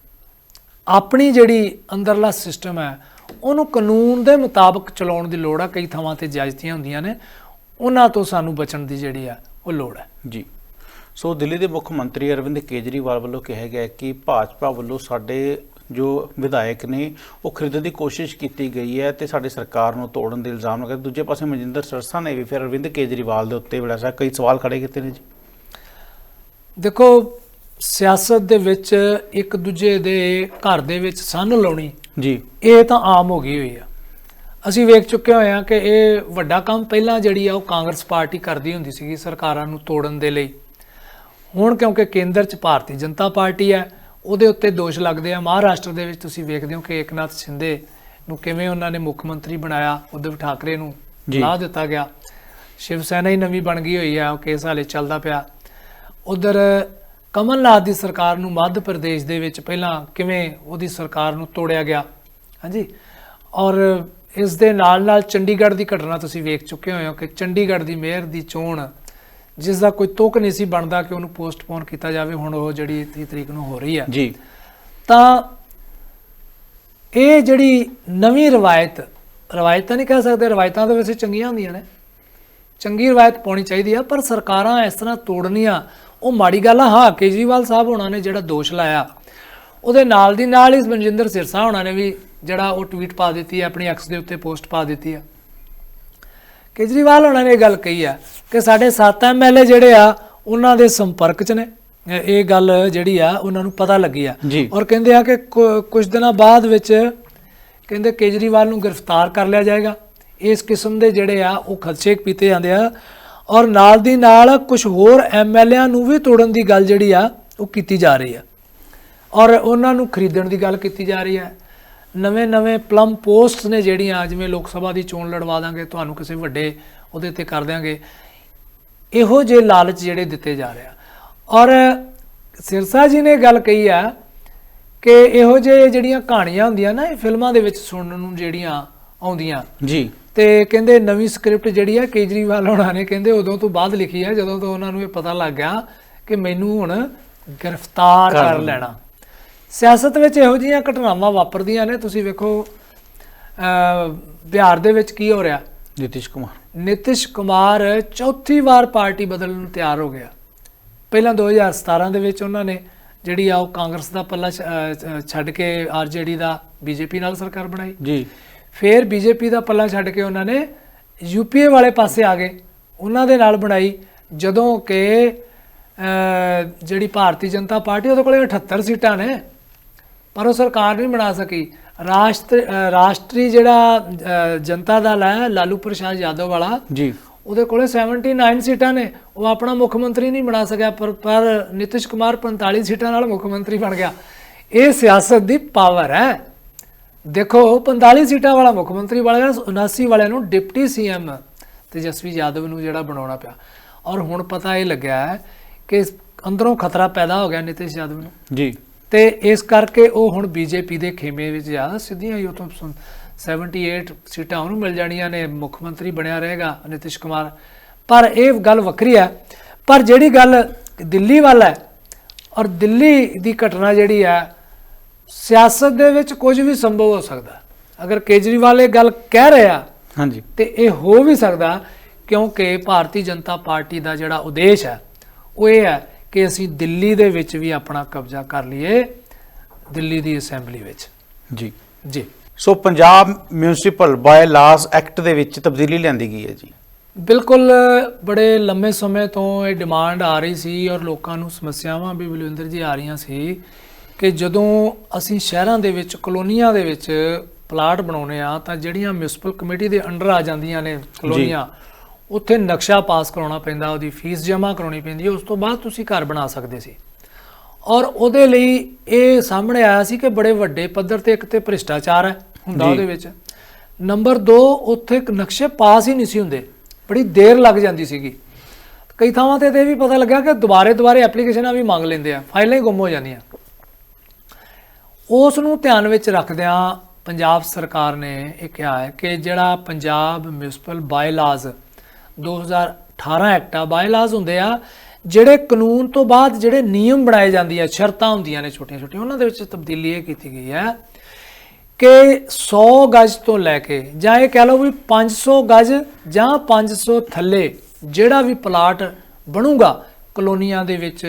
Speaker 2: ਆਪਣੀ ਜਿਹੜੀ ਅੰਦਰਲਾ ਸਿਸਟਮ ਹੈ ਉਹਨੂੰ ਕਾਨੂੰਨ ਦੇ ਮੁਤਾਬਕ ਚਲਾਉਣ ਦੀ ਲੋੜ ਆ ਕਈ ਥਾਵਾਂ ਤੇ ਜਾਇਜ਼ਤੀਆਂ ਹੁੰਦੀਆਂ ਨੇ। ਉਹਨਾਂ ਤੋਂ ਸਾਨੂੰ ਬਚਣ ਦੀ ਜਿਹੜੀ ਆ ਉਹ ਲੋੜ ਹੈ
Speaker 1: ਜੀ। ਸੋ ਦਿੱਲੀ ਦੇ ਮੁੱਖ ਮੰਤਰੀ ਅਰਵਿੰਦ ਕੇਜਰੀਵਾਲ ਵੱਲੋਂ ਕਿਹਾ ਗਿਆ ਕਿ ਭਾਜਪਾ ਵੱਲੋਂ ਸਾਡੇ ਜੋ ਵਿਧਾਇਕ ਨੇ ਉਹ ਖਰੀਦਣ ਦੀ ਕੋਸ਼ਿਸ਼ ਕੀਤੀ ਗਈ ਹੈ ਤੇ ਸਾਡੀ ਸਰਕਾਰ ਨੂੰ ਤੋੜਨ ਦੇ ਇਲਜ਼ਾਮ ਲਗਾਏ। ਦੂਜੇ ਪਾਸੇ ਮਨਜਿੰਦਰ ਸਰਸਾ ਨੇ ਵੀ ਫਿਰ ਅਰਵਿੰਦ ਕੇਜਰੀਵਾਲ ਦੇ ਉੱਤੇ ਬੜਾ ਸਾ ਕਈ ਸਵਾਲ ਖੜੇ ਕੀਤੇ ਨੇ ਜੀ।
Speaker 2: ਦੇਖੋ ਸਿਆਸਤ ਦੇ ਵਿੱਚ ਇੱਕ ਦੂਜੇ ਦੇ ਘਰ ਦੇ ਵਿੱਚ ਸੰਨ ਲਾਉਣੀ
Speaker 1: ਜੀ।
Speaker 2: ਇਹ ਤਾਂ ਆਮ ਹੋ ਗਈ ਹੋਈ ਆ। ਅਸੀਂ ਵੇਖ ਚੁੱਕੇ ਹੋਏ ਆ ਕਿ ਇਹ ਵੱਡਾ ਕੰਮ ਪਹਿਲਾਂ ਜਿਹੜੀ ਆ ਉਹ ਕਾਂਗਰਸ ਪਾਰਟੀ ਕਰਦੀ ਹੁੰਦੀ ਸੀਗੀ ਸਰਕਾਰਾਂ ਨੂੰ ਤੋੜਨ ਦੇ ਲਈ। ਹੁਣ ਕਿਉਂਕਿ ਕੇਂਦਰ 'ਚ ਭਾਰਤੀ ਜਨਤਾ ਪਾਰਟੀ ਹੈ ਉਹਦੇ ਉੱਤੇ ਦੋਸ਼ ਲੱਗਦੇ ਆ। ਮਹਾਰਾਸ਼ਟਰ ਦੇ ਵਿੱਚ ਤੁਸੀਂ ਵੇਖਦੇ ਹੋ ਕਿ ਏਕਨਾਥ ਸ਼ਿੰਦੇ ਨੂੰ ਕਿਵੇਂ ਉਹਨਾਂ ਨੇ ਮੁੱਖ ਮੰਤਰੀ ਬਣਾਇਆ ਉद्धਵ ਠਾਕਰੇ ਨੂੰ। ਲਾ ਦਿੱਤਾ ਗਿਆ। ਸ਼ਿਵ ਸੈਨਾ ਹੀ ਨਵੀਂ ਬਣ ਗਈ ਹੋਈ ਆ ਉਹ ਕੇਸ ਹਾਲੇ ਚੱਲਦਾ ਪਿਆ। ਉਧਰ ਕਮਲਨਾਥ ਦੀ ਸਰਕਾਰ ਨੂੰ ਮੱਧ ਪ੍ਰਦੇਸ਼ ਦੇ ਵਿੱਚ ਪਹਿਲਾਂ ਕਿਵੇਂ ਉਹਦੀ ਸਰਕਾਰ ਨੂੰ ਤੋੜਿਆ ਗਿਆ? ਹਾਂਜੀ। ਔਰ ਇਸ ਦੇ ਨਾਲ ਨਾਲ ਚੰਡੀਗੜ੍ਹ ਦੀ ਘਟਨਾ ਤੁਸੀਂ ਵੇਖ ਚੁੱਕੇ ਹੋਏ ਹੋ ਕਿ ਚੰਡੀਗੜ੍ਹ ਦੀ ਮੇਅਰ ਦੀ ਚੋਣ ਜਿਸ ਦਾ ਕੋਈ ਤੁਕ ਨਹੀਂ ਸੀ ਬਣਦਾ ਕਿ ਉਹਨੂੰ ਪੋਸਟਪੋਨ ਕੀਤਾ ਜਾਵੇ ਹੁਣ ਉਹ ਜਿਹੜੀ 30 ਤਰੀਕ ਨੂੰ ਹੋ ਰਹੀ ਹੈ।
Speaker 1: ਜੀ।
Speaker 2: ਤਾਂ ਇਹ ਜਿਹੜੀ ਨਵੀਂ ਰਵਾਇਤ ਰਵਾਇਤ ਤਾਂ ਨਹੀਂ ਕਹਿ ਸਕਦੇ ਰਵਾਇਤਾਂ ਤਾਂ ਵੈਸੇ ਚੰਗੀਆਂ ਹੁੰਦੀਆਂ ਨੇ। ਚੰਗੀ ਰਵਾਇਤ ਪਾਉਣੀ ਚਾਹੀਦੀ ਆ ਪਰ ਸਰਕਾਰਾਂ ਇਸ ਤਰ੍ਹਾਂ ਤੋੜਨੀਆਂ ਉਹ ਮਾੜੀ ਗੱਲ ਆ ਹਾਂ ਕੇਜਰੀਵਾਲ ਸਾਹਿਬ ਹੋਣਾ ਨੇ ਜਿਹੜਾ ਦੋਸ਼ ਲਾਇਆ। ਉਹਦੇ ਨਾਲ ਦੀ ਨਾਲ ਹੀ ਮਨਜਿੰਦਰ ਸਿਰਸਾ ਹੋਣਾ ਨੇ ਵੀ ਜਿਹੜਾ ਉਹ ਟਵੀਟ ਪਾ ਦਿੱਤੀ ਹੈ ਆਪਣੀ ਐਕਸ ਦੇ ਉੱਤੇ ਪੋਸਟ ਪਾ ਦਿੱਤੀ ਹੈ। ਕੇਜਰੀਵਾਲ ਹੋਣਾ ਨੇ ਇਹ ਗੱਲ ਕਹੀ ਆ ਕਿ ਸਾਡੇ 7 ਐਮਐਲਏ ਜਿਹੜੇ ਆ ਉਹਨਾਂ ਦੇ ਸੰਪਰਕ 'ਚ ਨੇ। ਇਹ- ਗੱਲ ਜਿਹੜੀ ਆ ਉਹਨਾਂ ਨੂੰ ਪਤਾ ਲੱਗੀ ਆ। ਔਰ ਕਹਿੰਦੇ ਆ ਕਿ ਕੁਝ ਦਿਨਾਂ ਬਾਅਦ ਵਿੱਚ ਕਹਿੰਦੇ ਕੇਜਰੀਵਾਲ ਨੂੰ ਗ੍ਰਿਫਤਾਰ ਕਰ ਲਿਆ ਜਾਏਗਾ। ਇਸ ਕਿਸਮ ਦੇ ਜਿਹੜੇ ਆ ਉਹ ਖਦਸ਼ੇ ਕੀਤੇ ਜਾਂਦੇ ਆ। ਔਰ ਨਾਲ ਦੀ ਨਾਲ ਕੁਝ ਹੋਰ ਐਮਐਲਏਆਂ ਨੂੰ ਵੀ ਤੋੜਨ ਦੀ ਗੱਲ ਜਿਹੜੀ ਆ, ਉਹ ਕੀਤੀ ਜਾ ਰਹੀ ਆ। ਔਰ ਉਹਨਾਂ ਨੂੰ ਖਰੀਦਣ ਦੀ ਗੱਲ ਕੀਤੀ ਜਾ ਰਹੀ ਹੈ ਨਵੇਂ ਨਵੇਂ ਪਲਮ ਪੋਸਟਸ ਨੇ ਜਿਹੜੀਆਂ, ਜਿਵੇਂ ਲੋਕ ਸਭਾ ਦੀ ਚੋਣ ਲੜਵਾ ਦਾਂਗੇ, ਤੁਹਾਨੂੰ ਕਿਸੇ ਵੱਡੇ ਉਹਦੇ ਤੇ ਕਰ ਦਿਆਂਗੇ। ਇਹੋ ਜਿਹੇ ਲਾਲਚ ਜਿਹੜੇ ਦਿੱਤੇ ਜਾ ਰਹੇ ਆ। ਔਰ ਸਿਰਸਾ ਜੀ ਨੇ ਗੱਲ ਕਹੀ ਆ ਕਿ ਇਹੋ ਜਿਹੇ ਜਿਹੜੀਆਂ ਕਹਾਣੀਆਂ ਹੁੰਦੀਆਂ ਨਾ, ਇਹ ਫਿਲਮਾਂ ਦੇ ਵਿੱਚ ਸੁਣਨ ਨੂੰ ਜਿਹੜੀਆਂ ਆਉਂਦੀਆਂ।
Speaker 1: ਜੀ।
Speaker 2: ਤੇ ਕਹਿੰਦੇ ਨਵੀਂ ਸਕ੍ਰਿਪਟ ਜਿਹੜੀ ਆ ਕੇਜਰੀਵਾਲ ਹੋਣਾ ਨੇ ਕਹਿੰਦੇ ਉਦੋਂ ਤੋਂ ਬਾਅਦ ਲਿਖੀ ਆ ਜਦੋਂ ਤੋਂ ਉਹਨਾਂ ਨੂੰ ਇਹ ਪਤਾ ਲੱਗ ਗਿਆ ਕਿ ਮੈਨੂੰ ਹੁਣ ਗ੍ਰਿਫਤਾਰ
Speaker 1: ਕਰ
Speaker 2: ਲੈਣਾ। ਸਿਆਸਤ ਵਿੱਚ ਇਹੋ ਜਿਹੀਆਂ ਘਟਨਾਵਾਂ ਵਾਪਰਦੀਆਂ ਨੇ ਤੁਸੀਂ ਵੇਖੋ ਬਿਹਾਰ ਦੇ ਵਿੱਚ ਕੀ ਹੋ ਰਿਹਾ?
Speaker 1: ਨਿਤਿਸ਼ ਕੁਮਾਰ।
Speaker 2: ਨਿਤਿਸ਼ ਕੁਮਾਰ ਚੌਥੀ ਵਾਰ ਪਾਰਟੀ ਬਦਲਣ ਨੂੰ ਤਿਆਰ ਹੋ ਗਿਆ। ਪਹਿਲਾਂ 2017 ਦੇ ਵਿੱਚ ਉਹਨਾਂ ਨੇ ਜਿਹੜੀ ਆ ਉਹ ਕਾਂਗਰਸ ਦਾ ਪੱਲਾ ਛੱਡ ਕੇ ਆਰਜੇਡੀ ਦਾ ਬੀਜੇਪੀ ਨਾਲ ਸਰਕਾਰ ਬਣਾਈ।
Speaker 1: ਜੀ।
Speaker 2: ਫਿਰ ਬੀਜੇਪੀ ਦਾ ਪੱਲਾ ਛੱਡ ਕੇ ਉਹਨਾਂ ਨੇ ਯੂਪੀਏ ਵਾਲੇ ਪਾਸੇ ਆ ਗਏ। ਉਹਨਾਂ ਦੇ ਨਾਲ ਬਣਾਈ ਜਦੋਂ ਕਿ ਜਿਹੜੀ ਭਾਰਤੀ ਜਨਤਾ ਪਾਰਟੀ ਉਹਦੇ ਕੋਲੇ 78 ਸੀਟਾਂ ਨੇ ਪਰ ਉਹ ਸਰਕਾਰ ਨਹੀਂ ਬਣਾ ਸਕੀ। ਰਾਸ਼ਟਰ ਰਾਸ਼ਟਰੀ ਜਿਹੜਾ ਜਨਤਾ ਦਲ ਹੈ ਲਾਲੂ ਪ੍ਰਸਾਦ ਯਾਦਵ ਵਾਲਾ
Speaker 1: ਜੀ।
Speaker 2: ਉਹਦੇ ਕੋਲੇ 79 ਸੀਟਾਂ ਨੇ। ਉਹ ਆਪਣਾ ਮੁੱਖ ਮੰਤਰੀ ਨਹੀਂ ਬਣਾ ਸਕਿਆ ਪਰ ਪਰ ਨਿਤਿਸ਼ ਕੁਮਾਰ 45 ਸੀਟਾਂ ਨਾਲ ਮੁੱਖ ਮੰਤਰੀ ਬਣ ਗਿਆ। ਇਹ ਸਿਆਸਤ ਦੀ ਪਾਵਰ ਹੈ। ਦੇਖੋ 45 ਸੀਟਾਂ ਵਾਲਾ ਮੁੱਖ ਮੰਤਰੀ ਬਣ ਗਿਆ 79 ਵਾਲਿਆਂ ਨੂੰ ਡਿਪਟੀ ਸੀਐਮ ਤੇਜਸਵੀ ਯਾਦਵ ਨੂੰ ਜਿਹੜਾ ਬਣਾਉਣਾ ਪਿਆ। ਔਰ ਹੁਣ ਪਤਾ ਇਹ ਲੱਗਿਆ ਹੈ ਕਿ ਅੰਦਰੋਂ ਖਤਰਾ ਪੈਦਾ ਹੋ ਗਿਆ ਨਿਤਿਸ਼ ਯਾਦਵ ਨੂੰ।
Speaker 1: ਜੀ।
Speaker 2: ਤੇ ਇਸ ਕਰਕੇ ਉਹ ਹੁਣ ਬੀਜੇਪੀ ਦੇ ਖੇਮੇ ਵਿੱਚ ਜਾ ਸਿੱਧੀਆਂ ਹੀ ਉਤੋਂ 78 ਸੀਟਾਂ ਉਹਨੂੰ ਮਿਲ ਜਾਣੀਆਂ ਨੇ ਮੁੱਖ ਮੰਤਰੀ ਬਣਿਆ ਰਹੇਗਾ ਨਿਤਿਸ਼ ਕੁਮਾਰ। ਪਰ ਇਹ ਗੱਲ ਵੱਖਰੀ ਹੈ। ਪਰ ਜਿਹੜੀ ਗੱਲ ਦਿੱਲੀ ਵੱਲ ਹੈ ਔਰ ਦਿੱਲੀ ਦੀ ਘਟਨਾ ਜਿਹੜੀ ਹੈ ਸਿਆਸਤ ਦੇ ਵਿੱਚ ਕੁਝ ਵੀ ਸੰਭਵ ਹੋ ਸਕਦਾ। ਅਗਰ ਕੇਜਰੀਵਾਲ ਇਹ ਗੱਲ ਕਹਿ ਰਿਹਾ
Speaker 1: ਹਾਂਜੀ।
Speaker 2: ਤੇ ਇਹ ਹੋ ਵੀ ਸਕਦਾ ਕਿਉਂਕਿ ਭਾਰਤੀ ਜਨਤਾ ਪਾਰਟੀ ਦਾ ਜਿਹੜਾ ਉਦੇਸ਼ ਹੈ ਉਹ ਇਹ ਹੈ ਕਿ ਅਸੀਂ ਦਿੱਲੀ ਦੇ ਵਿੱਚ ਵੀ ਆਪਣਾ ਕਬਜ਼ਾ ਕਰ ਲਈਏ ਦਿੱਲੀ ਦੀ ਅਸੈਂਬਲੀ ਵਿੱਚ।
Speaker 1: ਜੀ।
Speaker 2: ਜੀ।
Speaker 1: So Punjab municipal laws act ਦੇ ਵਿੱਚ ਤਬਦੀਲੀ ਲਿਆਂਦੀ ਗਈ ਹੈ ਜੀ।
Speaker 2: ਬਿਲਕੁਲ ਬੜੇ ਲੰਮੇ ਸਮੇਂ ਤੋਂ ਇਹ ਡਿਮਾਂਡ ਆ ਰਹੀ ਸੀ ਔਰ ਲੋਕਾਂ ਨੂੰ ਸਮੱਸਿਆਵਾਂ ਵੀ ਬਲਵਿੰਦਰ ਜੀ ਆ ਰਹੀਆਂ ਸੀ ਕਿ ਜਦੋਂ ਅਸੀਂ ਸ਼ਹਿਰਾਂ ਦੇ ਵਿੱਚ ਕਲੋਨੀਆਂ ਦੇ ਵਿੱਚ ਪਲਾਟ ਬਣਾਉਨੇ ਆ ਤਾਂ ਜਿਹੜੀਆਂ ਮਿਊਨਿਸਪਲ ਕਮੇਟੀ ਦੇ ਅੰਡਰ ਆ ਜਾਂਦੀਆਂ ਨੇ ਕਲੋਨੀਆਂ ਉੱਥੇ ਨਕਸ਼ਾ ਪਾਸ ਕਰਾਉਣਾ ਪੈਂਦਾ ਉਹਦੀ ਫੀਸ ਜਮ੍ਹਾਂ ਕਰਾਉਣੀ ਪੈਂਦੀ ਹੈ ਉਸ ਤੋਂ ਬਾਅਦ ਤੁਸੀਂ ਘਰ ਬਣਾ ਸਕਦੇ ਸੀ। ਔਰ ਉਹਦੇ ਲਈ ਇਹ ਸਾਹਮਣੇ ਆਇਆ ਸੀ ਕਿ ਬੜੇ ਵੱਡੇ ਪੱਧਰ ਤੇ ਇੱਕ ਤੇ ਭ੍ਰਿਸ਼ਟਾਚਾਰ ਹੈ ਹੁੰਦਾ। ਉਹਦੇ ਵਿੱਚ। ਨੰਬਰ 2 ਉੱਥੇ ਇੱਕ ਨਕਸ਼ੇ ਪਾਸ ਹੀ ਨਹੀਂ ਸੀ ਹੁੰਦੇ ਬੜੀ ਦੇਰ ਲੱਗ ਜਾਂਦੀ ਸੀਗੀ। ਕਈ ਥਾਵਾਂ ਤੇ ਤੇ ਇਹ ਵੀ ਪਤਾ ਲੱਗਾ ਕਿ ਦੁਬਾਰੇ ਦੁਬਾਰੇ ਐਪਲੀਕੇਸ਼ਨਾਂ ਵੀ ਮੰਗ ਲੈਂਦੇ ਆ ਫਾਈਲਾਂ ਹੀ ਗੁੰਮ ਹੋ ਜਾਂਦੀਆਂ। ਉਸ ਨੂੰ ਧਿਆਨ ਵਿੱਚ ਰੱਖਦਿਆਂ ਪੰਜਾਬ ਸਰਕਾਰ ਨੇ ਇਹ ਕਿਹਾ ਹੈ ਕਿ ਜਿਹੜਾ ਪੰਜਾਬ ਮਿਊਨਿਸਪਲ ਬਾਇਲਾਜ਼ 2018 ਐਕਟ ਆ ਬਾਇਲਾਜ਼ ਹੁੰਦੇ ਆ, ਜਿਹੜੇ ਕਾਨੂੰਨ ਤੋਂ ਬਾਅਦ ਜਿਹੜੇ ਨਿਯਮ ਬਣਾਏ ਜਾਂਦੇ ਆ, ਸ਼ਰਤਾਂ ਹੁੰਦੀਆਂ ਨੇ ਛੋਟੀਆਂ ਛੋਟੀਆਂ ਉਹਨਾਂ ਦੇ ਵਿੱਚ ਤਬਦੀਲੀ ਇਹ ਕੀਤੀ ਗਈ ਹੈ ਕਿ 100 ਗਜ ਤੋਂ ਲੈ ਕੇ ਜਾਂ ਇਹ ਕਹਿ ਲਓ ਵੀ 500 ਗਜ ਜਾਂ 500 ਥੱਲੇ ਜਿਹੜਾ ਵੀ ਪਲਾਟ ਬਣੂਗਾ, ਕਲੋਨੀਆਂ ਦੇ ਵਿੱਚ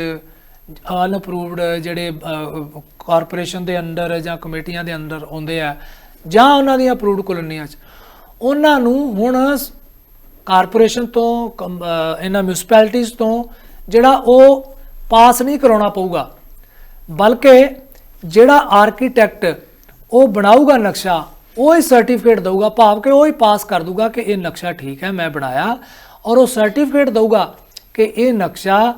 Speaker 2: ਅਨਅਪਰੂਵਡ ਜਿਹੜੇ ਕਾਰਪੋਰੇਸ਼ਨ ਦੇ ਅੰਡਰ ਜਾਂ ਕਮੇਟੀਆਂ ਦੇ ਅੰਡਰ ਆਉਂਦੇ ਆ, ਜਾਂ ਉਹਨਾਂ ਦੀਆਂ ਅਪਰੂਵਡ ਕਲੋਨੀਆਂ 'ਚ, ਉਹਨਾਂ ਨੂੰ ਹੁਣ ਕਾਰਪੋਰੇਸ਼ਨ ਤੋਂ ਇਹਨਾਂ ਮਿਊਨਿਸਪੈਲਿਟੀਜ਼ ਤੋਂ ਜਿਹੜਾ ਉਹ ਪਾਸ ਨਹੀਂ ਕਰਾਉਣਾ ਪਊਗਾ, ਬਲਕਿ ਜਿਹੜਾ ਆਰਕੀਟੈਕਟ ਉਹ ਬਣਾਊਗਾ ਨਕਸ਼ਾ, ਉਹ ਹੀ ਸਰਟੀਫਿਕੇਟ ਦਊਗਾ, ਭਾਵ ਕਿ ਉਹ ਹੀ ਪਾਸ ਕਰ ਦਊਗਾ ਕਿ ਇਹ ਨਕਸ਼ਾ ਠੀਕ ਹੈ, ਮੈਂ ਬਣਾਇਆ, ਔਰ ਉਹ ਸਰਟੀਫਿਕੇਟ ਦਊਗਾ ਕਿ ਇਹ ਨਕਸ਼ਾ